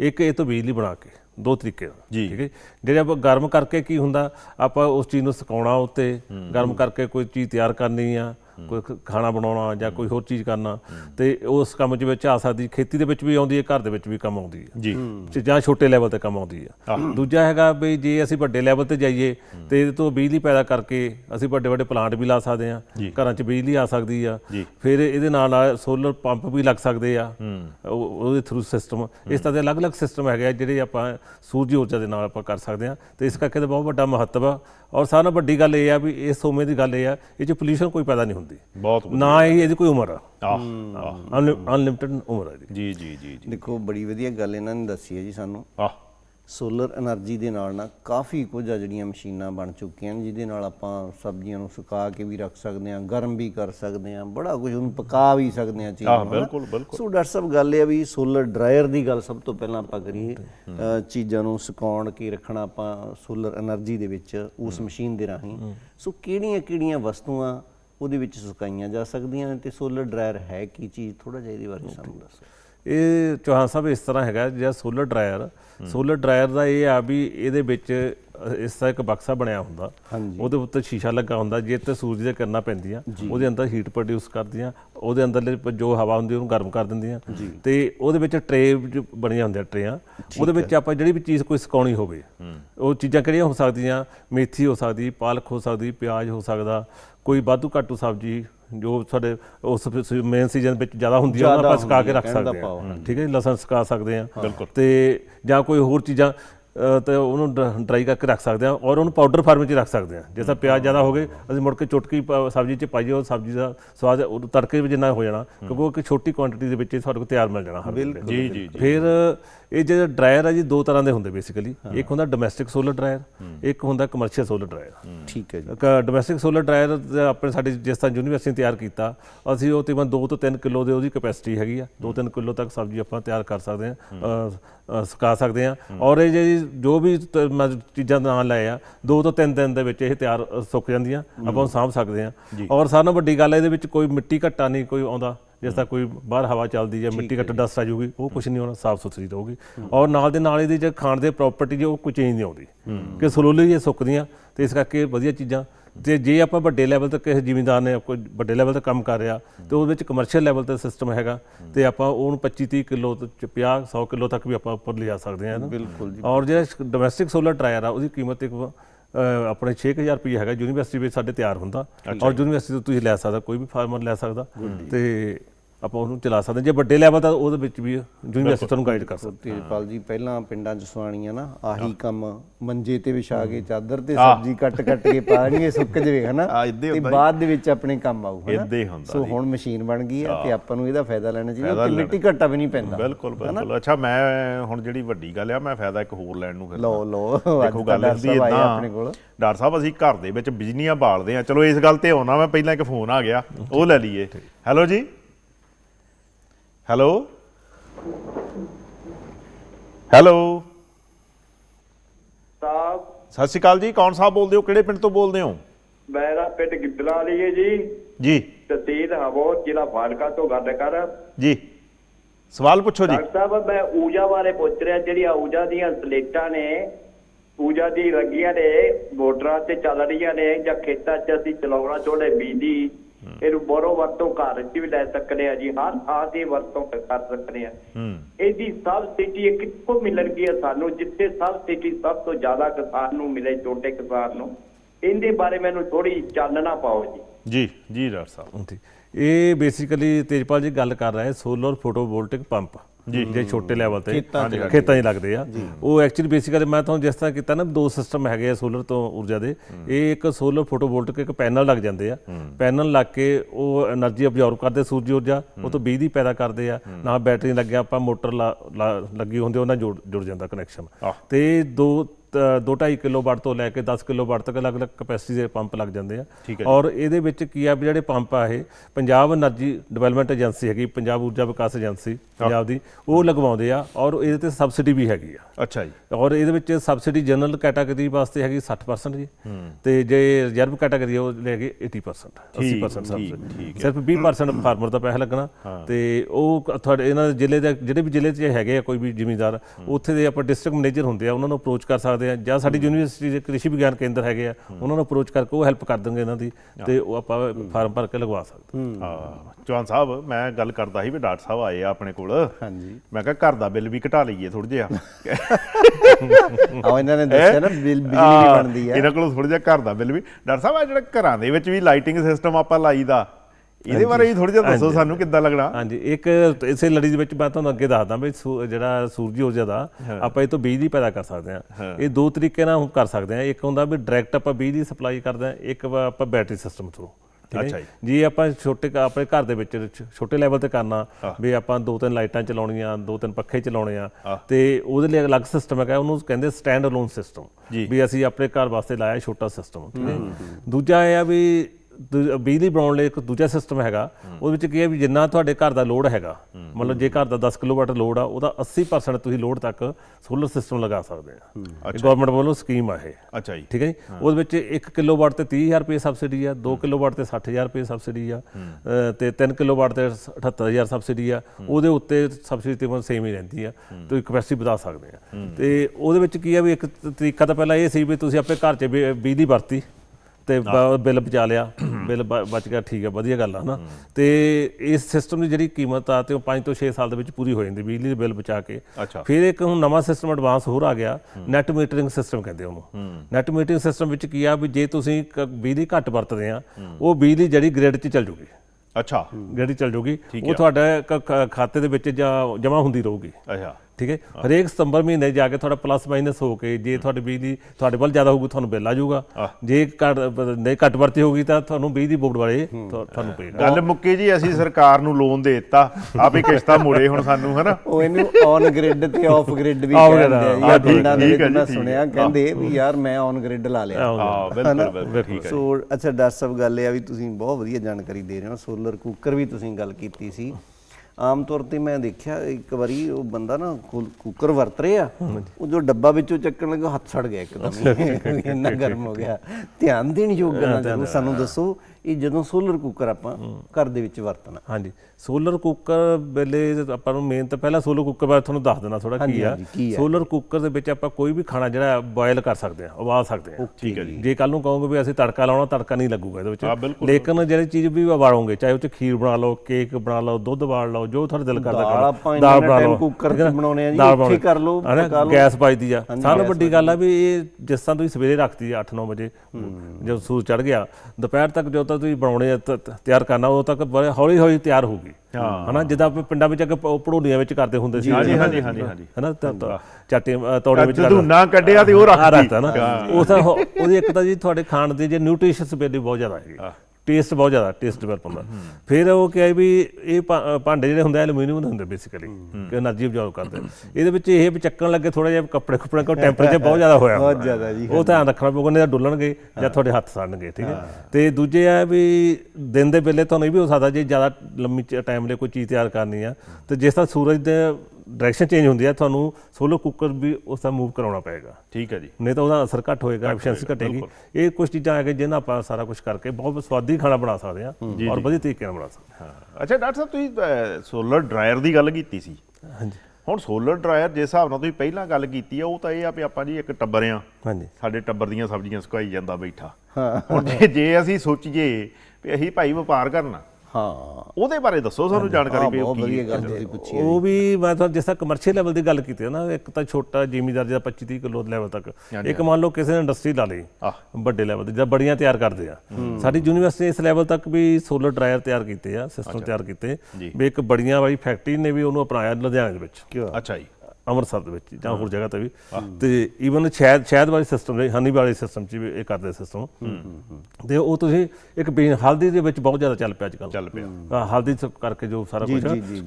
ਇੱਕ ਇਹ ਤੋਂ ਬਿਜਲੀ ਬਣਾ ਕੇ। ਦੋ ਤਰੀਕੇ ਨਾਲ ਜੀ। ਠੀਕ ਹੈ ਜਿਹੜੇ ਆਪਾਂ ਗਰਮ ਕਰਕੇ ਕੀ ਹੁੰਦਾ ਆਪਾਂ ਉਸ ਚੀਜ਼ ਨੂੰ ਸੁਕਾਉਣਾ ਉੱਤੇ ਗਰਮ ਕਰਕੇ ਕੋਈ ਚੀਜ਼ ਤਿਆਰ ਕਰਨੀ ਆ ਕੋਈ ਖਾਣਾ ਬਣਾਉਣਾ ਜਾਂ ਕੋਈ ਹੋਰ ਚੀਜ਼ ਕਰਨਾ ਤੇ ਉਸ ਕੰਮ 'ਚ ਵਿੱਚ ਆ ਸਕਦੀ ਖੇਤੀ ਦੇ ਵਿੱਚ ਵੀ ਆਉਂਦੀ ਹੈ ਘਰ ਦੇ ਵਿੱਚ ਵੀ ਕੰਮ ਆਉਂਦੀ ਹੈ। ਜੀ। ਤੇ ਜਾਂ ਛੋਟੇ ਲੈਵਲ ਤੇ ਕੰਮ ਆਉਂਦੀ ਆ ਦੂਜਾ ਹੈਗਾ ਵੀ ਜੇ ਅਸੀਂ ਵੱਡੇ ਲੈਵਲ ਤੇ ਜਾਈਏ ਤੇ ਇਹਦੇ ਤੋਂ ਬਿਜਲੀ ਪੈਦਾ ਕਰਕੇ ਅਸੀਂ ਵੱਡੇ ਵੱਡੇ ਪਲਾਂਟ ਵੀ ਲਾ ਸਕਦੇ ਆ ਘਰਾਂ 'ਚ ਬਿਜਲੀ ਆ ਸਕਦੀ ਆ। ਫਿਰ ਇਹਦੇ ਨਾਲ ਨਾਲ ਸੋਲਰ ਪੰਪ ਵੀ ਲੱਗ ਸਕਦੇ ਆ। ਉਹ- ਉਹਦੇ ਥਰੂ ਸਿਸਟਮ ਇਸ ਤਰ੍ਹਾਂ ਦੇ ਅਲੱਗ-ਅਲੱਗ ਸਿਸਟਮ ਹੈਗੇ ਆ ਜਿਹੜੇ ਆਪਾਂ ਸੂਰਜੀ ਊਰਜਾ ਦੇ ਨਾਲ ਆਪਾਂ ਕਰ ਸਕਦੇ ਆ ਤੇ ਇਸ ਕਰਕੇ ਤਾਂ ਬਹੁਤ ਵੱਡਾ ਮਹੱਤਵ ਆ। ਔਰ ਸਾਰਿਆਂ ਨਾਲੋਂ ਵੱਡੀ ਗੱਲ ਇਹ ਆ ਵੀ ਇਸ ਸੋਮੇ ਦੀ ਗੱਲ ਇਹ ਆ ਇਹ 'ਚ ਪੋਲਿਊਸ਼ਨ ਕੋਈ ਪੈਦਾ ਨਹੀਂ ਹੁੰਦੀ। ਹੁੰਦੀ ਬਹੁਤ ਨਾ ਇਹ ਇਹਦੀ ਕੋਈ ਉਮਰ ਆ। ਆਹ ਅਨਲਿਮਿਟਿਡ ਉਮਰ ਆ ਜੀ ਜੀ ਜੀ ਜੀ। ਦੇਖੋ ਬੜੀ ਵਧੀਆ ਗੱਲ ਇਹਨਾਂ ਨੇ ਦੱਸੀ ਹੈ ਜੀ ਸਾਨੂੰ। ਆਹ। ਸੋਲਰ એનર્ਜੀ ਦੇ ਨਾਲ ਨਾ ਕਾਫੀ ਕੁਝ ਆ ਜਿਹੜੀਆਂ ਮਸ਼ੀਨਾਂ ਬਣ ਚੁੱਕੀਆਂ ਨੇ ਜਿਹਦੇ ਨਾਲ ਆਪਾਂ ਸਬਜ਼ੀਆਂ ਨੂੰ ਸੁਕਾ ਕੇ ਵੀ ਰੱਖ ਸਕਦੇ ਹਾਂ ਗਰਮ ਵੀ ਕਰ ਸਕਦੇ ਹਾਂ ਬੜਾ ਕੁਝ ਉਹਨੂੰ ਪਕਾ ਵੀ ਸਕਦੇ ਹਾਂ ਚੀਜ਼ਾਂ ਨੂੰ ਬਿਲਕੁਲ ਬਿਲਕੁਲ। ਸੋ ਡਾਕਟਰ ਸਾਹਿਬ ਗੱਲ ਇਹ ਆ ਵੀ ਸੋਲਰ ਡਰਾਇਰ ਦੀ ਗੱਲ ਸਭ ਤੋਂ ਪਹਿਲਾਂ ਆਪਾਂ ਕਰੀਏ ਚੀਜ਼ਾਂ ਨੂੰ ਸੁਕਾਉਣ ਕੇ ਰੱਖਣਾ ਆਪਾਂ ਸੋਲਰ એનર્ਜੀ ਦੇ ਵਿੱਚ ਉਸ ਮਸ਼ੀਨ ਦੇ ਰਾਹੀਂ। ਸੋ ਕਿਹੜੀਆਂ ਕਿਹੜੀਆਂ ਵਸਤੂਆਂ ਉਹਦੇ ਵਿੱਚ ਸੁਕਾਈਆਂ ਜਾ ਸਕਦੀਆਂ ਨੇ ਤੇ ਸੋਲਰ ਡਰਾਇਰ ਹੈ ਕੀ ਚੀਜ਼? ਥੋੜਾ ਜਿਹਾ ਇਹਦੇ ਬਾਰੇ ਸਾਨੂੰ ਦੱਸੋ। ਇਹ ਚੌਹਾਨ ਸਾਹਿਬ ਇਸ ਤਰ੍ਹਾਂ ਹੈਗਾ ਜਿਹੜਾ ਸੋਲਰ ਡਰਾਇਰ ਸੋਲਰ ਡਰਾਇਰ ਦਾ ਇਹ ਆ ਵੀ ਇਹਦੇ ਵਿੱਚ ਇਸ ਤਰ੍ਹਾਂ ਇੱਕ ਬਕਸਾ ਬਣਿਆ ਹੁੰਦਾ। ਉਹਦੇ ਉੱਤੇ ਸ਼ੀਸ਼ਾ ਲੱਗਾ ਹੁੰਦਾ ਜੇ ਤੇ ਸੂਰਜ ਦੀਆਂ ਕਿਰਨਾਂ ਪੈਂਦੀਆਂ। ਉਹਦੇ ਅੰਦਰ ਹੀਟ ਪ੍ਰੋਡਿਊਸ ਕਰਦੀਆਂ ਉਹਦੇ ਅੰਦਰਲੇ ਪ- ਜੋ ਹਵਾ ਹੁੰਦੀ ਉਹਨੂੰ ਗਰਮ ਕਰ ਦਿੰਦੀਆਂ। ਤੇ ਉਹਦੇ ਵਿੱਚ ਟਰੇ ਬਣੀਆਂ ਹੁੰਦੀਆਂ ਟਰੇਆਂ ਉਹਦੇ ਵਿੱਚ ਆਪਾਂ ਜਿਹੜੀ ਵੀ ਚੀਜ਼ ਕੋਈ ਸੁਕਾਉਣੀ ਹੋਵੇ ਉਹ ਚੀਜ਼ਾਂ ਕਿਹੜੀਆਂ ਹੋ ਸਕਦੀਆਂ? ਮੇਥੀ ਹੋ ਸਕਦੀ ਪਾਲਕ ਹੋ ਸਕਦੀ ਪਿਆਜ਼ ਹੋ ਸਕਦਾ ਕੋਈ ਵਾਧੂ ਘਾਟੂ ਸਬਜ਼ੀ ਜੋ ਸਾਡੇ ਉਸ ਮੇਨ ਸੀਜ਼ਨ ਵਿੱਚ ਜ਼ਿਆਦਾ ਹੁੰਦੀ ਆ ਉਹ ਜ਼ਿਆਦਾ ਆਪਾਂ ਸੁਕਾ ਕੇ ਆ, ਰੱਖ ਸਕਦੇ ਹਾਂ ਠੀਕ ਹੈ ਜੀ, ਲਸਣ ਸੁਕਾ ਸਕਦੇ ਆ। ਤੇ ਜਾਂ ਕੋਈ ਹੋਰ ਚੀਜ਼ਾਂ ਤੇ ਉਹਨੂੰ ਡਰਾਈ ਕਰਕੇ ਰੱਖ ਸਕਦੇ ਆ ਔਰ ਉਹਨੂੰ ਪਾਊਡਰ ਫਾਰਮ 'ਚ ਰੱਖ ਸਕਦੇ ਆ ਜਿਵੇਂ ਪਿਆਜ਼ ਜ਼ਿਆਦਾ ਹੋ ਗਏ ਅਸੀਂ ਮੁੜ ਕੇ ਚੁਟਕੀ ਪ- ਸਬਜ਼ੀ 'ਚ ਪਾਈਏ ਉਹ ਸਬਜ਼ੀ ਦਾ ਸਵਾਦ ਉਹ ਤੜਕੇ ਵਿੱਚ ਜਿੰਨਾ ਹੋ ਜਾਣਾ ਕਿਉਂਕਿ ਉਹ ਇੱਕ ਛੋਟੀ ਕੁਆਂਟੀਟੀ ਦੇ ਵਿੱਚ ਹੀ ਸਾਡੇ ਕੋਲ ਤਿਆਰ ਮਿਲ ਜਾਣਾ ਹਰ ਵੇਲੇ। ਜੀ ਜੀ ਜੀ। ਫਿਰ ਇਹ ਜਿਹੜਾ ਡਰਾਇਰ ਹੈ ਜੀ ਦੋ ਤਰ੍ਹਾਂ ਦੇ ਹੁੰਦੇ ਬੇਸਿਕਲੀ ਇੱਕ ਹੁੰਦਾ ਡੋਮੈਸਟਿਕ ਸੋਲਰ ਡਰਾਇਰ ਇੱਕ ਹੁੰਦਾ ਕਮਰਸ਼ੀਅਲ ਸੋਲਰ ਡਰਾਇਰ ਠੀਕ ਹੈ ਜੀ। ਡੋਮੈਸਟਿਕ ਸੋਲਰ ਡਰਾਇਰ ਆਪਣੇ ਸਾਡੇ ਜਿਸ ਤਰ੍ਹਾਂ ਯੂਨੀਵਰਸਿਟੀ ਨੇ ਤਿਆਰ ਕੀਤਾ ਅਸੀਂ ਉਹ ਤਕਰੀਬਨ 2 ਤੋਂ 3 ਕਿਲੋ ਦੇ ਉਹਦੀ ਕੈਪੈਸਿਟੀ ਹੈਗੀ ਆ। 2-3 ਕਿਲੋ ਤੱਕ ਸਬਜ਼ੀ ਆਪਾਂ ਤਿਆਰ ਕਰ ਸਕਦੇ ਆ ਸੁਕਾ ਸਕਦੇ ਆ ਔਰ ਇਹ ਜਿਹੜੀ ਜੋ ਵੀ ਤ- ਮੈਂ ਚੀਜ਼ਾਂ ਦਾ ਨਾਮ ਲਏ ਆ 2 ਤੋਂ 3 ਦਿਨ ਦੇ ਵਿੱਚ ਇਹ ਤਿਆਰ ਅ, ਸੁੱਕ ਜਾਂਦੀਆਂ ਆਪਾਂ ਉਹਨੂੰ ਸਾਂਭ ਸਕਦੇ ਆ ਔਰ ਸਾਰਿਆਂ ਨਾਲੋਂ ਵੱਡੀ ਗੱਲ ਇਹਦੇ ਵਿੱਚ ਕੋਈ ਮਿੱਟੀ ਘੱਟਾ ਨਹੀਂ ਕੋਈ ਆਉਂਦਾ ਜਿਸ ਤਰ੍ਹਾਂ ਕੋਈ ਬਾਹਰ ਹਵਾ ਚੱਲਦੀ ਹੈ ਮਿੱਟੀ ਘੱਟ ਡਸਟ ਆ ਜਾਊਗੀ ਉਹ ਕੁਝ ਨਹੀਂ ਹੋਣਾ ਸਾਫ਼ ਸੁਥਰੀ ਰਹੂਗੀ। ਔਰ ਨਾਲ ਦੇ ਨਾਲ ਇਹਦੀ ਜੇ ਖਾਣ ਦੇ ਪ੍ਰੋਪਰਟੀ ਜੋ ਕੋਈ ਚੇਂਜ ਨਹੀਂ ਆਉਂਦੀ ਕਿ ਸਲੋਲੀ ਇਹ ਸੁੱਕਦੀਆਂ ਤੇ ਇਸ ਕਰਕੇ ਵਧੀਆ ਚੀਜ਼ਾਂ ਤੇ ਜੇ ਆਪਾਂ ਵੱਡੇ ਲੈਵਲ ਤੇ ਕਿਸੇ ਜ਼ਿਮੀਂਦਾਰ ਨੇ ਕੋਈ ਵੱਡੇ ਲੈਵਲ ਤੇ ਕੰਮ ਕਰ ਰਿਹਾ ਤੇ ਉਹਦੇ ਵਿੱਚ ਕਮਰਸ਼ੀਅਲ ਲੈਵਲ ਤੇ ਸਿਸਟਮ ਹੈਗਾ ਤੇ ਆਪਾਂ ਉਹਨੂੰ 25 30 ਕਿਲੋ ਤੋਂ 50 100 ਕਿਲੋ ਤੱਕ ਵੀ ਆਪਾਂ ਉੱਪਰ ਲਿਜਾ ਸਕਦੇ ਹਾਂ ਬਿਲਕੁਲ ਜੀ। ਔਰ ਜਿਹੜਾ ਡੋਮੈਸਟਿਕ ਸੋਲਰ ਡਰਾਇਰ ਆ ਉਹਦੀ ਕੀਮਤ ਇੱਕ ਆਪਣੇ 6000 ਰੁਪਏ ਹੈਗਾ ਯੂਨੀਵਰਸਿਟੀ ਵਿੱਚ ਸਾਡੇ ਤਿਆਰ ਹੁੰਦਾ। ਔਰ ਯੂਨੀਵਰਸਿਟੀ ਤੋਂ ਤੁਸੀਂ ਲੈ ਸਕਦਾ ਕੋਈ ਵੀ ਫਾਰਮਰ ਲੈ ਸਕਦਾ। ਤੇ ਆਪਾਂ ਉਹਨੂੰ ਚਲਾ ਸਕਦੇ ਹਾਂ। ਜੇ ਵੱਡੇ ਲੈਵਲ ਦਾ ਉਹਦੇ ਵਿੱਚ ਵੀ ਯੂਨੀਵਰਸਿਟੀ ਤੁਹਾਨੂੰ ਗਾਈਡ ਕਰ ਸਕਦੀ ਤੇਜਪਾਲ ਜੀ ਪਹਿਲਾਂ ਪਿੰਡਾਂ 'ਚ ਸੁਆਣੀਆਂ ਨਾ ਆਹੀ ਕੰਮ ਮੰਜੇ ਤੇ ਵਿਛਾ ਕੇ ਚਾਦਰ ਤੇ ਸਬਜ਼ੀ ਕੱਟ ਕੱਟ ਕੇ ਪਾਣੀਏ ਸੁੱਕ ਜਵੇ ਹਨਾ? ਆ, ਏਦਾਂ ਤੇ ਹੁੰਦਾ ਬਾਅਦ ਦੇ ਵਿੱਚ ਆਪਣੇ ਕੰਮ ਆਊ ਹਨਾ? ਏਦਾਂ ਹੀ ਹੁੰਦਾ ਸੋ ਹੁਣ ਮਸ਼ੀਨ ਬਣ ਗਈ ਆ ਤੇ ਆਪਾਂ ਨੂੰ ਇਹਦਾ ਫਾਇਦਾ ਲੈਣਾ ਚਾਹੀਦਾ ਤੇ ਮਿੱਟੀ ਘੱਟਾ ਵੀ ਨਹੀਂ ਪੈਂਦਾ ਬਿਲਕੁਲ ਬਿਲਕੁਲ। ਅੱਛਾ ਮੈਂ ਹੁਣ ਜਿਹੜੀ ਵੱਡੀ ਗੱਲ ਆ ਮੈਂ ਫਾਇਦਾ ਇੱਕ ਹੋਰ ਲੈਣ ਨੂੰ ਫਿਰਦਾ। ਲਓ ਲਓ ਅੱਜ ਦੇਖੋ ਤਾਂ ਗੱਲ ਹੁੰਦੀ ਇਦਾਂ ਆਪਣੇ ਕੋਲ। ਡਾਕਟਰ ਸਾਹਿਬ ਅਸੀਂ ਘਰ ਦੇ ਵਿੱਚ ਬਿਜਲੀਆਂ ਬਾਲਦੇ ਆ। ਚਲੋ ਇਸ ਗੱਲ ਤੇ ਆਉਣਾ ਮੈਂ ਪਹਿਲਾਂ ਇੱਕ ਫੋਨ ਆ ਗਿਆ ਉਹ ਲੈ ਲਈਏ। ਹੈਲੋ ਜੀ? ਹੈਲੋ ਹੈਲੋ ਸਾਹਿਬ। ਸਤਿ ਸ਼੍ਰੀ ਅਕਾਲ ਜੀ ਕੌਣ ਸਾਹਿਬ ਬੋਲਦੇ ਹੋ? ਕਿਹੜੇ ਪਿੰਡ ਤੋਂ ਬੋਲਦੇ ਹੋ? ਮੇਰਾ ਪਿੰਡ ਗਿੱਦੜਾ ਲਈ ਹੈ ਜੀ। ਜੀ। ਤਹਿਸੀਲ ਹਬੋਰ ਜ਼ਿਲ੍ਹਾ ਫਾਜ਼ਿਲਕਾ ਤੋਂ ਗੱਲ ਕਰ। ਜੀ। ਸਵਾਲ ਪੁੱਛੋ ਜੀ। ਡਾਕਟਰ ਸਾਹਿਬ ਮੈਂ ਊਜਾ ਬਾਰੇ ਪੁੱਛ ਰਿਹਾ ਜਿਹੜੀਆਂ ਊਜਾ ਦੀਆਂ ਸਲੇਟਾਂ ਨੇ ਊਜਾ ਦੀ ਲੱਗੀਆਂ ਨੇ ਮੋਟਰਾਂ ਤੇ ਚੱਲ ਰਹੀਆਂ ਨੇ ਜਾਂ ਖੇਤਾਂ 'ਚ ਅਸੀਂ ਚਲਾਉਣਾ ਚਾਹੁੰਦੇ ਬਿਜਲੀ ਇਹਨੂੰ ਬਰੋ ਵਰਤੋਂ ਘਰ 'ਚ ਵੀ ਲੈ ਸਕਦੇ ਆ ਜੀ ਹਰ ਥਾਂ ਤੇ ਵਰਤੋਂ ਕਰ ਸਕਦੇ ਆ। ਇਹਦੀ ਸਬਸਿਡੀ ਕਿੱਥੋਂ ਮਿਲਣਗੀ ਆ ਸਾਨੂੰ ਜਿੱਥੇ ਸਬਸਿਡੀ ਸਭ ਤੋਂ ਜ਼ਿਆਦਾ ਕਿਸਾਨ ਨੂੰ ਮਿਲੇ ਛੋਟੇ ਕਿਸਾਨ ਨੂੰ। ਇਹਦੇ ਬਾਰੇ ਮੈਨੂੰ ਥੋੜੀ ਚਾਨਣਾ ਪਾਓ ਜੀ। ਜੀ ਜੀ ਡਾਕਟਰ ਸਾਹਿਬ। ਇਹ ਬੇਸਿਕਲੀ ਤੇਜਪਾਲ ਜੀ ਗੱਲ ਕਰ ਰਹੇ ਸੋਲਰ ਫੋਟੋਵੋਲਟਿਕ ਪੰਪ ਜੀ ਛੋਟੇ ਲੈਵਲ ਤੇ ਖੇਤਾਂ 'ਚ ਲੱਗਦੇ ਆ। ਉਹ ਐਕਚੁਅਲੀ ਬੇਸਿਕਲੀ ਮੈਂ ਤੁਹਾਨੂੰ ਜਿਸ ਤਰ੍ਹਾਂ ਕੀਤਾ ਨਾ ਦੋ ਸਿਸਟਮ ਹੈਗੇ ਆ ਸੋਲਰ ਤੋਂ ਊਰਜਾ ਦੇ। ਇਹ ਇੱਕ ਸੋਲਰ ਫੋਟੋਵੋਲਟਿਕ ਇੱਕ ਪੈਨਲ ਲੱਗ ਜਾਂਦੇ ਆ। ਪੈਨਲ ਲੱਗ ਕੇ ਉਹ એનર્ਜੀ ਅਬਜ਼ਰਵ ਕਰਦੇ ਸੂਰਜ ਊਰਜਾ ਉਹ ਤੋਂ ਬਿਜਲੀ ਪੈਦਾ ਕਰਦੇ ਆ। ਨਾਲ ਬੈਟਰੀ ਲੱਗਿਆ ਆਪਾਂ ਮੋਟਰ ਲੱਗੀ ਹੁੰਦੀ ਉਹਨਾਂ ਜੁੜ ਜਾਂਦਾ ਕਨੈਕਸ਼ਨ ਤੇ ਦੋ 2.5 ਕਿਲੋਵਾਟ ਤੋਂ ਲੈ ਕੇ 10 ਕਿਲੋਵਾਟ ਤੱਕ ਅਲੱਗ-ਅਲੱਗ ਕਪੈਸਿਟੀ ਦੇ ਪੰਪ ਲੱਗ ਜਾਂਦੇ ਆ। ਔਰ ਇਹਦੇ ਵਿੱਚ ਕੀ ਆ ਵੀ ਜਿਹੜੇ ਪੰਪ ਆ ਇਹ ਪੰਜਾਬ એનર્ਜੀ ਡਿਵੈਲਪਮੈਂਟ ਏਜੰਸੀ ਹੈਗੀ ਪੰਜਾਬ ਊਰਜਾ ਵਿਕਾਸ ਏਜੰਸੀ ਪੰਜਾਬ ਦੀ ਉਹ ਲਗਵਾਉਂਦੇ ਆ ਔਰ ਇਹਦੇ ਤੇ ਸਬਸਿਡੀ ਵੀ ਹੈਗੀ ਆ। ਅੱਛਾ ਜੀ। ਔਰ ਇਹਦੇ ਵਿੱਚ ਸਬਸਿਡੀ ਜਨਰਲ ਕੈਟਾਗਰੀ ਵਾਸਤੇ ਹੈਗੀ 60% ਜੀ। ਤੇ ਜੇ ਰਿਜ਼ਰਵ ਕੈਟਾਗਰੀ ਉਹ ਲੈ ਗਏ 80% 80% ਸਬਸਿਡੀ ਸਿਰਫ 20% ਫਾਰਮਰ ਦਾ ਪੈਸਾ ਲੱਗਣਾ। ਤੇ ਉਹ ਤੁਹਾਡੇ ਇਹਨਾਂ ਦੇ ਜ਼ਿਲ੍ਹੇ ਦੇ ਜਿਹੜੇ ਵੀ ਜ਼ਿਲ੍ਹੇ 'ਚ ਹੈਗੇ ਆ ਕੋਈ ਵੀ ਜ਼ਿਮੀਦਾਰ ਉੱਥੇ ਦੇ ਆਪਾਂ ਡਿਸਟ੍ਰਿਕਟ ਮੈਨੇਜਰ ਹੁੰਦੇ ਆ ਉਹਨਾਂ ਨੂੰ ਅਪਰੋਚ ਕਰ ਸਕਦੇ ਆ ਜਾਂ ਸਾਡੀ ਯੂਨੀਵਰਸਿਟੀ ਦੇ ਕ੍ਰਿਸ਼ੀ ਵਿਗਿਆਨ ਕੇਂਦਰ ਹੈਗੇ ਆ ਉਹਨਾਂ ਨੂੰ ਅਪਰੋਚ ਕਰਕੇ ਉਹ ਹੈਲਪ ਕਰ ਦੇਣਗੇ ਇਹਨਾਂ ਦੀ ਤੇ ਉਹ ਆਪਾਂ ਫਾਰਮ ਭਰ ਕੇ ਲਗਵਾ ਸਕਦੇ ਹਾਂ। ਚੌਹਾਨ ਸਾਹਿਬ ਮੈਂ ਗੱਲ ਕਰਦਾ ਸੀ ਵੀ ਡਾਕਟਰ ਸਾਹਿਬ ਆਏ ਆ ਆਪਣੇ ਕੋਲ। ਹਾਂਜੀ। ਮੈਂ ਕਿਹਾ ਘਰ ਦਾ ਬਿੱਲ ਵੀ ਘਟਾ ਲਈਏ ਥੋੜਾ ਜਿਹਾ। ਆ ਇਹਨਾਂ ਨੇ ਦੱਸਿਆ ਨਾ ਬਿਲ ਬਿਜਲੀ ਵੀ ਹਾਂ, ਬਣਦੀ ਆ। ਇਹਨਾਂ ਕੋਲ ਥੋੜਾ ਜਿਹਾ ਘਰ ਦਾ ਬਿੱਲ ਵੀ। ਡਾਕਟਰ ਸਾਹਿਬ ਆ ਜਿਹੜਾ ਘਰਾਂ ਦੇ ਵਿੱਚ ਵੀ ਲਾਈਟਿੰਗ ਸਿਸਟਮ ਆਪਾਂ ਲਾਈਦਾ ਇਹਦੇ ਬਾਰੇ ਵੀ ਥੋੜਾ ਜਿਹਾ ਦੱਸੋ ਸਾਨੂੰ ਕਿੱਦਾਂ ਲੱਗਣਾ? ਹਾਂਜੀ ਇੱਕ ਇਸੇ ਲੜੀ ਦੇ ਵਿੱਚ ਮੈਂ ਤੁਹਾਨੂੰ ਅੱਗੇ ਦੱਸਦਾ ਵੀ ਜਿਹੜਾ ਸੂਰਜੀ ਊਰਜਾ ਦਾ ਆਪਾਂ ਇਹ ਤੋਂ ਬਿਜਲੀ ਪੈਦਾ ਕਰ ਸਕਦੇ ਹਾਂ। ਇਹ ਦੋ ਤਰੀਕੇ ਨਾਲ ਕਰ ਸਕਦੇ ਹਾਂ। ਇੱਕ ਹੁੰਦਾ ਵੀ ਡਾਇਰੈਕਟ ਆਪਾਂ ਬਿਜਲੀ ਸਪਲਾਈ ਕਰਦੇ ਹਾਂ ਇੱਕ ਆਪਾਂ ਬੈਟਰੀ ਸਿਸਟਮ ਥਰੂ ਅੱਛਾ ਜੀ। ਆਪਾਂ ਛੋਟੇ ਆਪਣੇ ਘਰ ਦੇ ਵਿੱਚ ਛੋਟੇ ਲੈਵਲ ਤੇ ਕਰਨਾ ਵੀ ਆਪਾਂ ਦੋ ਤਿੰਨ ਲਾਈਟਾਂ ਚਲਾਉਣੀਆਂ ਦੋ ਤਿੰਨ ਪੱਖੇ ਚਲਾਉਣੇ ਆ ਤੇ ਉਹਦੇ ਲਈ ਅਲੱਗ ਸਿਸਟਮ ਹੈਗਾ। ਉਹਨੂੰ ਕਹਿੰਦੇ ਸਟੈਂਡ ਅਲੋਨ ਸਿਸਟਮ। ਵੀ ਅਸੀਂ ਆਪਣੇ ਘਰ ਵਾਸਤੇ ਲਾਇਆ ਛੋਟਾ ਸਿਸਟਮ ਦੂਜਾ ਇਹ ਆ ਵੀ ਦੂ- ਬਿਜਲੀ ਬਣਾਉਣ ਲਈ ਇੱਕ ਦੂਜਾ ਸਿਸਟਮ ਹੈਗਾ। ਉਹਦੇ ਵਿੱਚ ਕੀ ਹੈ ਵੀ ਜਿੰਨਾ ਤੁਹਾਡੇ ਘਰ ਦਾ ਲੋਡ ਹੈਗਾ ਮਤਲਬ ਜੇ ਘਰ ਦਾ 10 ਕਿਲੋਵਾਟ ਲੋਡ ਆ ਉਹਦਾ 80% ਤੁਸੀਂ ਲੋਡ ਤੱਕ ਸੋਲਰ ਸਿਸਟਮ ਲਗਾ ਸਕਦੇ ਆ। ਇਹ ਗਵਰਨਮੈਂਟ ਵੱਲੋਂ ਸਕੀਮ ਆ ਇਹ। ਅੱਛਾ ਜੀ। ਠੀਕ ਹੈ ਜੀ? ਉਹਦੇ ਵਿੱਚ 1 ਕਿਲੋਵਾਟ ਤੇ 30000 ਰੁਪਏ ਸਬਸਿਡੀ ਆ 2 ਕਿਲੋਵਾਟ ਤੇ 60000 ਰੁਪਏ ਸਬਸਿਡੀ ਆ ਅ, ਤੇ 3 ਕਿਲੋਵਾਟ ਤੇ 78000 ਸਬਸਿਡੀ ਆ। ਉਹਦੇ ਉੱਤੇ ਸਬਸਿਡੀ ਤਕਰੀਬਨ ਸੇਮ ਹੀ ਰਹਿੰਦੀ ਆ। ਤੁਸੀਂ ਕਪੈਸਿਟੀ ਵਧਾ ਸਕਦੇ ਆ। ਤੇ ਉਹਦੇ ਵਿੱਚ ਕੀ ਆ ਵੀ ਇੱਕ ਤ- ਤਰੀਕਾ ਤਾਂ ਪਹਿਲਾਂ ਇਹ ਸੀ ਵੀ ਤੁਸੀਂ ਆਪਣੇ ਘਰ 'ਚ ਬਿ- ਬਿਜਲੀ ਵਰਤੀ। ਤੇ ਬ- ਬਿੱਲ ਬਚਾ ਲਿਆ। ਬਿੱਲ ਬ- ਬਚ ਗਿਆ ਠੀਕ ਹੈ ਵਧੀਆ ਗੱਲ ਆ ਹਨਾ? ਤੇ ਇਸ ਸਿਸਟਮ ਦੀ ਜਿਹੜੀ ਕੀਮਤ ਆ ਤੇ ਉਹ 5 ਤੋਂ 6 ਸਾਲ ਦੇ ਵਿੱਚ ਪੂਰੀ ਹੋ ਜਾਂਦੀ ਬਿਜਲੀ ਦੇ ਬਿੱਲ ਬਚਾ ਕੇ। ਅੱਛਾ। ਫਿਰ ਇੱਕ ਹੁਣ ਨਵਾਂ ਸਿਸਟਮ ਐਡਵਾਂਸ ਹੋਰ ਆ ਗਿਆ ਨੈਟ ਮੀਟਰਿੰਗ ਸਿਸਟਮ ਕਹਿੰਦੇ ਉਹਨੂੰ। ਨੈਟ ਮੀਟਰਿੰਗ ਸਿਸਟਮ ਵਿੱਚ ਕੀ ਆ ਵੀ ਜੇ ਤੁਸੀਂ ਕ- ਬਿਜਲੀ ਘੱਟ ਵਰਤਦੇ ਆ ਉਹ ਬਿਜਲੀ ਜਿਹੜੀ ਗ੍ਰਿਡ 'ਚ ਚੱਲ ਜੂਗੀ। ਅੱਛਾ। ਜਿਹੜੀ ਚੱਲ ਜੂਗੀ। ਉਹ ਤੁਹਾਡੇ ਕ- ਕ- ਖਾਤੇ ਦੇ ਵਿੱਚ ਜਾਂ ਜਮਾ ਹੁੰਦੀ ਰਹੂਗੀ। ਅੱਛਾ। ਠੀਕ ਹੈ? ਹਰੇਕ ਸਤੰਬਰ ਮਹੀਨੇ ਜਾ ਕੇ ਤੁਹਾਡਾ ਪਲੱਸ ਮਾਈਨਸ ਹੋ ਕੇ ਜੇ ਤੁਹਾਡੀ ਬਿਜਲੀ ਤੁਹਾਡੇ ਵੱਲ ਜ਼ਿਆਦਾ ਹੋਊਗੀ ਤੁਹਾਨੂੰ ਬਿੱਲ ਆ ਜਾਊਗਾ। ਜੇ ਘੱਟ ਨਹੀਂ ਘੱਟ ਵਰਤੀ ਹੋਊਗੀ ਤਾਂ ਤੁਹਾਨੂੰ ਬਿਜਲੀ ਬੋਰਡ ਵਾਲੇ ਤੁਹਾ- ਤੁਹਾਨੂੰ ਪਏਗਾ ਗੱਲ ਮੁੱਕੀ ਜੀ ਅਸੀਂ ਸਰਕਾਰ ਨੂੰ ਲੋਨ ਦੇ ਦਿੱਤਾ। ਆਪੇ ਕਿਸ਼ਤਾਂ ਮੋੜੇ ਹੁਣ ਸਾਨੂੰ ਹਨਾ? ਉਹ ਇਹਨੂੰ ਔਨ ਗ੍ਰਿਡ ਤੇ ਆਫ ਗ੍ਰਿਡ ਵੀ ਕਹਿੰਦੇ ਆ। ਯਾਰ ਪਿੰਡਾਂ ਦੇ ਵਿੱਚ ਮੈਂ ਸੁਣਿਆ। ਕਹਿੰਦੇ ਵੀ ਯਾਰ ਮੈਂ ਔਨ ਗ੍ਰਿਡ ਲਾ ਲਿਆ। ਹਾਂ ਬਿਲਕੁਲ ਬਿਲਕੁਲ ਠੀਕ ਹੈ ਸੋ ਅੱਛਾ ਡਾਕਟਰ ਸਾਹਿਬ ਗੱਲ ਇਹ ਆ ਵੀ ਤੁਸੀਂ ਬਹੁਤ ਵਧੀਆ ਜਾਣਕਾਰੀ ਦੇ ਰਹੇ ਹੋ। ਸੋਲਰ ਕੁੱਕਰ ਵੀ ਤੁਸੀਂ ਗੱਲ ਕੀਤੀ ਸੀ। ਆਮ ਤੌਰ ਤੇ ਮੈਂ ਦੇਖਿਆ ਇੱਕ ਵਾਰੀ ਉਹ ਬੰਦਾ ਨਾ ਕੁੱਕਰ ਵਰਤ ਰਿਹਾ ਉਹ ਜੋ ਡੱਬਾ ਵਿੱਚੋਂ ਚੱਕਣ ਲੱਗਾ ਹੱਥ ਸੜ ਗਿਆ ਇੱਕਦਮ। ਇੰਨਾ ਗਰਮ ਹੋ ਗਿਆ। ਧਿਆਨ ਦੇਣ ਯੋਗ ਗੱਲਾਂ ਸਾਨੂੰ ਦੱਸੋ ਇਹ ਜਦੋਂ ਸੋਲਰ ਕੁੱਕਰ ਆਪਾਂ ਘਰ ਦੇ ਵਿੱਚ ਵਰਤਣਾ। ਹਾਂਜੀ ਸੋਲਰ ਕੁੱਕਰ ਵੇਲੇ ਆਪਾਂ ਨੂੰ ਮੇਨ ਤਾਂ ਪਹਿਲਾਂ ਸੋਲਰ ਕੁੱਕਰ ਬਾਰੇ ਤੁਹਾਨੂੰ ਦੱਸ ਦੇਣਾ ਥੋੜਾ ਕੀ ਆ? ਸੋਲਰ ਕੁੱਕਰ ਦੇ ਵਿੱਚ ਆਪਾਂ ਕੋਈ ਵੀ ਖਾਣਾ ਜਿਹੜਾ ਬੋਇਲ ਕਰ ਸਕਦੇ ਆ ਉਬਾਲ ਸਕਦੇ ਆ ਠੀਕ ਹੈ ਜੀ। ਜੇ। ਕੱਲ ਨੂੰ ਕਹੋਗੇ ਵੀ ਅਸੀਂ ਤੜਕਾ ਲਾਉਣਾ ਤੜਕਾ ਨਹੀਂ ਲੱਗੂਗਾ ਇਹਦੇ ਵਿੱਚ। ਲੇਕਿਨ ਜਿਹੜੀ ਚੀਜ਼ ਵੀ ਉਬਾਲੋਗੇ ਚਾਹੇ ਉਹ ਚ ਖੀਰ ਬਣਾ ਲਓ ਕੇਕ ਬਣਾ ਲਓ ਦੁੱਧ ਉਬਾਲ ਲਓ ਜੋ ਤੁਹਾਡਾ ਦਿਲ ਕਰਦਾ ਦਾਲ ਕਰੋ ਆਪਾਂ ਇੰਨਾ time ਕੁੱਕਰ ਬਣਾਉਣੇ ਆ ਜੀ, ਦਾਲ ਬਣਾਉਣੀ। ਕਰ ਲਓ? ਪਕਾ ਲਓ। ਗੈਸ ਪਾਈਦੀ ਆ। ਨਾਲੋਂ ਵੱਡੀ ਗੱਲ ਆ ਵੀ ਇਹ ਜਿਸ ਤਰ੍ਹਾਂ ਤੁਸੀਂ ਸਵੇਰੇ ਰੱਖਤੀ ਆ 8-9 ਵਜੇ ਜਦੋਂ ਸੂਰਜ ਚੜ ਗਿਆ ਦੁਪਹਿਰ ਤੱਕ ਜਦੋਂ ਤੱਕ ਤੁਸੀਂ ਬਣਾਉਣੇ ਆ, ਤ- ਤ- ਤਿਆਰ ਕਰਨਾ ਉਦੋਂ ਤੱਕ ਬੜੇ ਹੌਲੀ ਹੌਲੀ ਤਿਆਰ ਹੋਊਗੀ। ਹਨਾ ਜਿੱਦਾਂ ਆਪਾਂ ਪਿੰਡਾਂ ਵਿੱਚ ਅੱਗੇ ਪੜੋਲੀਆਂ ਵਿੱਚ ਕਰਦੇ ਹੁੰਦੇ ਸੀ। ਹਾਂਜੀ, ਹਾਂਜੀ, ਹਾਂਜੀ, ਹਾਂਜੀ। ਹਨਾ ਤ- ਤ- ਚਾਟੇ ਅ, ਤੌੜੇ ਵਿੱਚ ਜਦੋਂ ਨਾ ਕੱਢਿਆ ਤੇ ਉਹ ਆ ਰੱਖਦੀ ਰੱਖਤਾ ਨਾ। ਉਹ ਤਾਂ ਉਹ- ਉਹਦੀ ਇੱਕ ਤਾਂ ਜੀ ਤੁਹਾਡੇ ਖਾਣ ਦੀ ਜੇ ਨਿਊਟ੍ਰੀਸ਼ੀਅਸ ਵੈਲਿਊ ਬਹੁਤ ਜ਼ਿਆਦਾ ਹੈਗੀ। ਟੇਸਟ ਬਹੁਤ ਜ਼ਿਆਦਾ ਟੇਸਟ ਡਿਵੈਲਪ ਹੁੰਦਾ। ਫਿਰ ਉਹ ਕਿਹਾ ਵੀ ਇਹ ਭਾਂਡੇ ਜਿਹੜੇ ਹੁੰਦੇ ਆ ਐਲੂਮੀਨੀਅਮ ਦੇ ਹੁੰਦੇ ਬੇਸਿਕਲੀ ਕਿ એનર્ਜੀ ਅਬਜ਼ਰਵ ਕਰਦੇ। ਇਹਦੇ ਵਿੱਚ ਇਹ ਵੀ ਚੱਕਣ ਲੱਗੇ ਥੋੜਾ ਜਿਹਾ ਕੱਪੜੇ ਕੁਪੜੇ ਕੋ ਟੈਂਪਰੇਚਰ ਬਹੁਤ ਜ਼ਿਆਦਾ ਹੋਇਆ। ਬਹੁਤ ਜ਼ਿਆਦਾ ਜੀ ਉਹ ਧਿਆਨ ਰੱਖਣਾ ਪਊਗਾ ਨਹੀਂ ਤਾਂ ਡੁੱਲਣਗੇ ਜਾਂ ਤੁਹਾਡੇ ਹੱਥ ਸੜਨਗੇ ਠੀਕ ਹੈ। ਤੇ ਦੂਜੇ ਆ ਵੀ ਦਿਨ ਦੇ ਵੇਲੇ ਤੁਹਾਨੂੰ ਇਹ ਵੀ ਹੋ ਸਕਦਾ ਜੇ ਜ਼ਿਆਦਾ ਲੰਮੀ ਟਾਈਮ ਲਈ ਕੋਈ ਚੀਜ਼ ਤਿਆਰ ਕਰਨੀ ਆ ਤੇ ਜਿਸ ਤਰ੍ਹਾਂ ਸੂਰਜ ਦੇ ਡਾਇਰੈਕਸ਼ਨ ਚੇਂਜ ਹੁੰਦੀ ਆ ਤੁਹਾਨੂੰ ਸੋਲਰ ਕੁੱਕਰ ਵੀ ਉਸ ਦਾ ਮੂਵ ਕਰਾਉਣਾ ਪਏਗਾ। ਠੀਕ ਹੈ ਜੀ। ਨਹੀਂ ਤਾਂ ਉਹਦਾ ਅਸਰ ਘੱਟ ਹੋਏਗਾ ਐਫੀਸ਼ੀਐਂਸੀ ਘਟੇਗੀ। ਇਹ ਕੁਝ ਚੀਜ਼ਾਂ ਹੈਗੇ ਜਿਹਨਾਂ ਆਪਾਂ ਸਾਰਾ ਕੁਝ ਕਰਕੇ ਬਹੁਤ ਸਵਾਦੀ ਖਾਣਾ ਬਣਾ ਸਕਦੇ ਹਾਂ ਔਰ ਵਧੀਆ ਤਰੀਕੇ ਨਾਲ ਬਣਾ ਸਕਦੇ ਹਾਂ। ਅੱਛਾ ਡਾਕਟਰ ਸਾਹਿਬ ਤੁਸੀਂ ਸੋਲਰ ਡਰਾਇਰ ਦੀ ਗੱਲ ਕੀਤੀ ਸੀ। ਹਾਂ ਹਾਂਜੀ। ਹੁਣ ਸੋਲਰ ਡਰਾਇਰ ਜਿਸ ਹਿਸਾਬ ਨਾਲ ਤੁਸੀਂ ਪਹਿਲਾਂ ਗੱਲ ਕੀਤੀ ਆ ਉਹ ਤਾਂ ਇਹ ਆ ਵੀ ਆਪਾਂ ਜੀ ਇੱਕ ਟੱਬਰ ਆ। ਹਾਂਜੀ। ਸਾਡੇ ਟੱਬਰ ਦੀਆਂ ਸਬਜ਼ੀਆਂ ਸੁਕਾਈ ਜਾਂਦਾ ਬੈਠਾ। ਹੁਣ ਜੇ ਜੇ ਅਸੀਂ ਸੋਚੀਏ ਵੀ ਅਸੀਂ ਭਾਈ ਵਪਾਰ ਕਰਨਾ ਹਾਂ। ਉਹਦੇ ਬਾਰੇ ਦੱਸੋ ਸਾਨੂੰ ਜਾਣਕਾਰੀ ਵੀ ਉਹ ਬਹੁਤ ਵਧੀਆ ਗੱਲ ਤੁਸੀਂ ਪੁੱਛੀ ਉਹ ਵੀ ਮੈਂ ਤੁਹਾਨੂੰ ਜਿਸ ਤਰ੍ਹਾਂ ਕਮਰਸ਼ੀਅਲ ਲੈਵਲ ਦੀ ਗੱਲ ਕੀਤੀ ਹੈ ਨਾ ਇੱਕ ਤਾਂ ਛੋਟਾ ਜ਼ਿਮੀਦਾਰ ਜਿਹਦਾ 25 30 ਕਿਲੋ ਲੈਵਲ ਤੱਕ ਇੱਕ ਮੰਨ ਲਓ ਕਿਸੇ ਨੇ ਇੰਡਸਟਰੀ ਲਾ ਲਈ। ਵੱਡੇ ਲੈਵਲ ਦੀ ਜਾਂ ਬੜੀਆਂ ਤਿਆਰ ਕਰਦੇ ਆ। ਸਾਡੀ ਯੂਨੀਵਰਸਿਟੀ ਇਸ ਲੈਵਲ ਤੱਕ ਵੀ ਸੋਲਰ ਡਰਾਇਰ ਤਿਆਰ ਕੀਤੇ ਆ ਸਿਸਟਮ ਤਿਆਰ ਕੀਤੇ। ਵੀ ਇੱਕ ਬੜੀਆਂ ਵਾਲੀ ਫੈਕਟਰੀ ਨੇ ਵੀ ਉਹਨੂੰ ਅਪਣਾਇਆ ਲੁਧਿਆਣੇ ਦੇ ਵਿੱਚ। ਅੱਛਾ ਜੀ। ਅੰਮ੍ਰਿਤਸਰ ਦੇ ਵਿੱਚ ਜਾਂ ਹੋਰ ਜਗ੍ਹਾ ਤੇ ਵੀ। ਤੇ ਈਵਨ ਸ਼ਹਿਦ ਸ਼ਹਿਦ ਵਾਲੇ ਸਿਸਟਮ ਦੇ ਹਨੀ ਵਾਲੇ ਸਿਸਟਮ 'ਚ ਵੀ ਇਹ ਕਰਦੇ ਸਿਸਟਮ ਤੇ ਉਹ ਤੁਸੀਂ ਇੱਕ ਬੀਨ ਹਲਦੀ ਦੇ ਵਿੱਚ ਬਹੁਤ ਜ਼ਿਆਦਾ ਚੱਲ ਪਿਆ ਅੱਜ ਕੱਲ੍ਹ ਚੱਲ ਪਿਆ। ਹਲਦੀ ਕਰਕੇ ਜੋ ਸਾਰਾ ਕੁਝ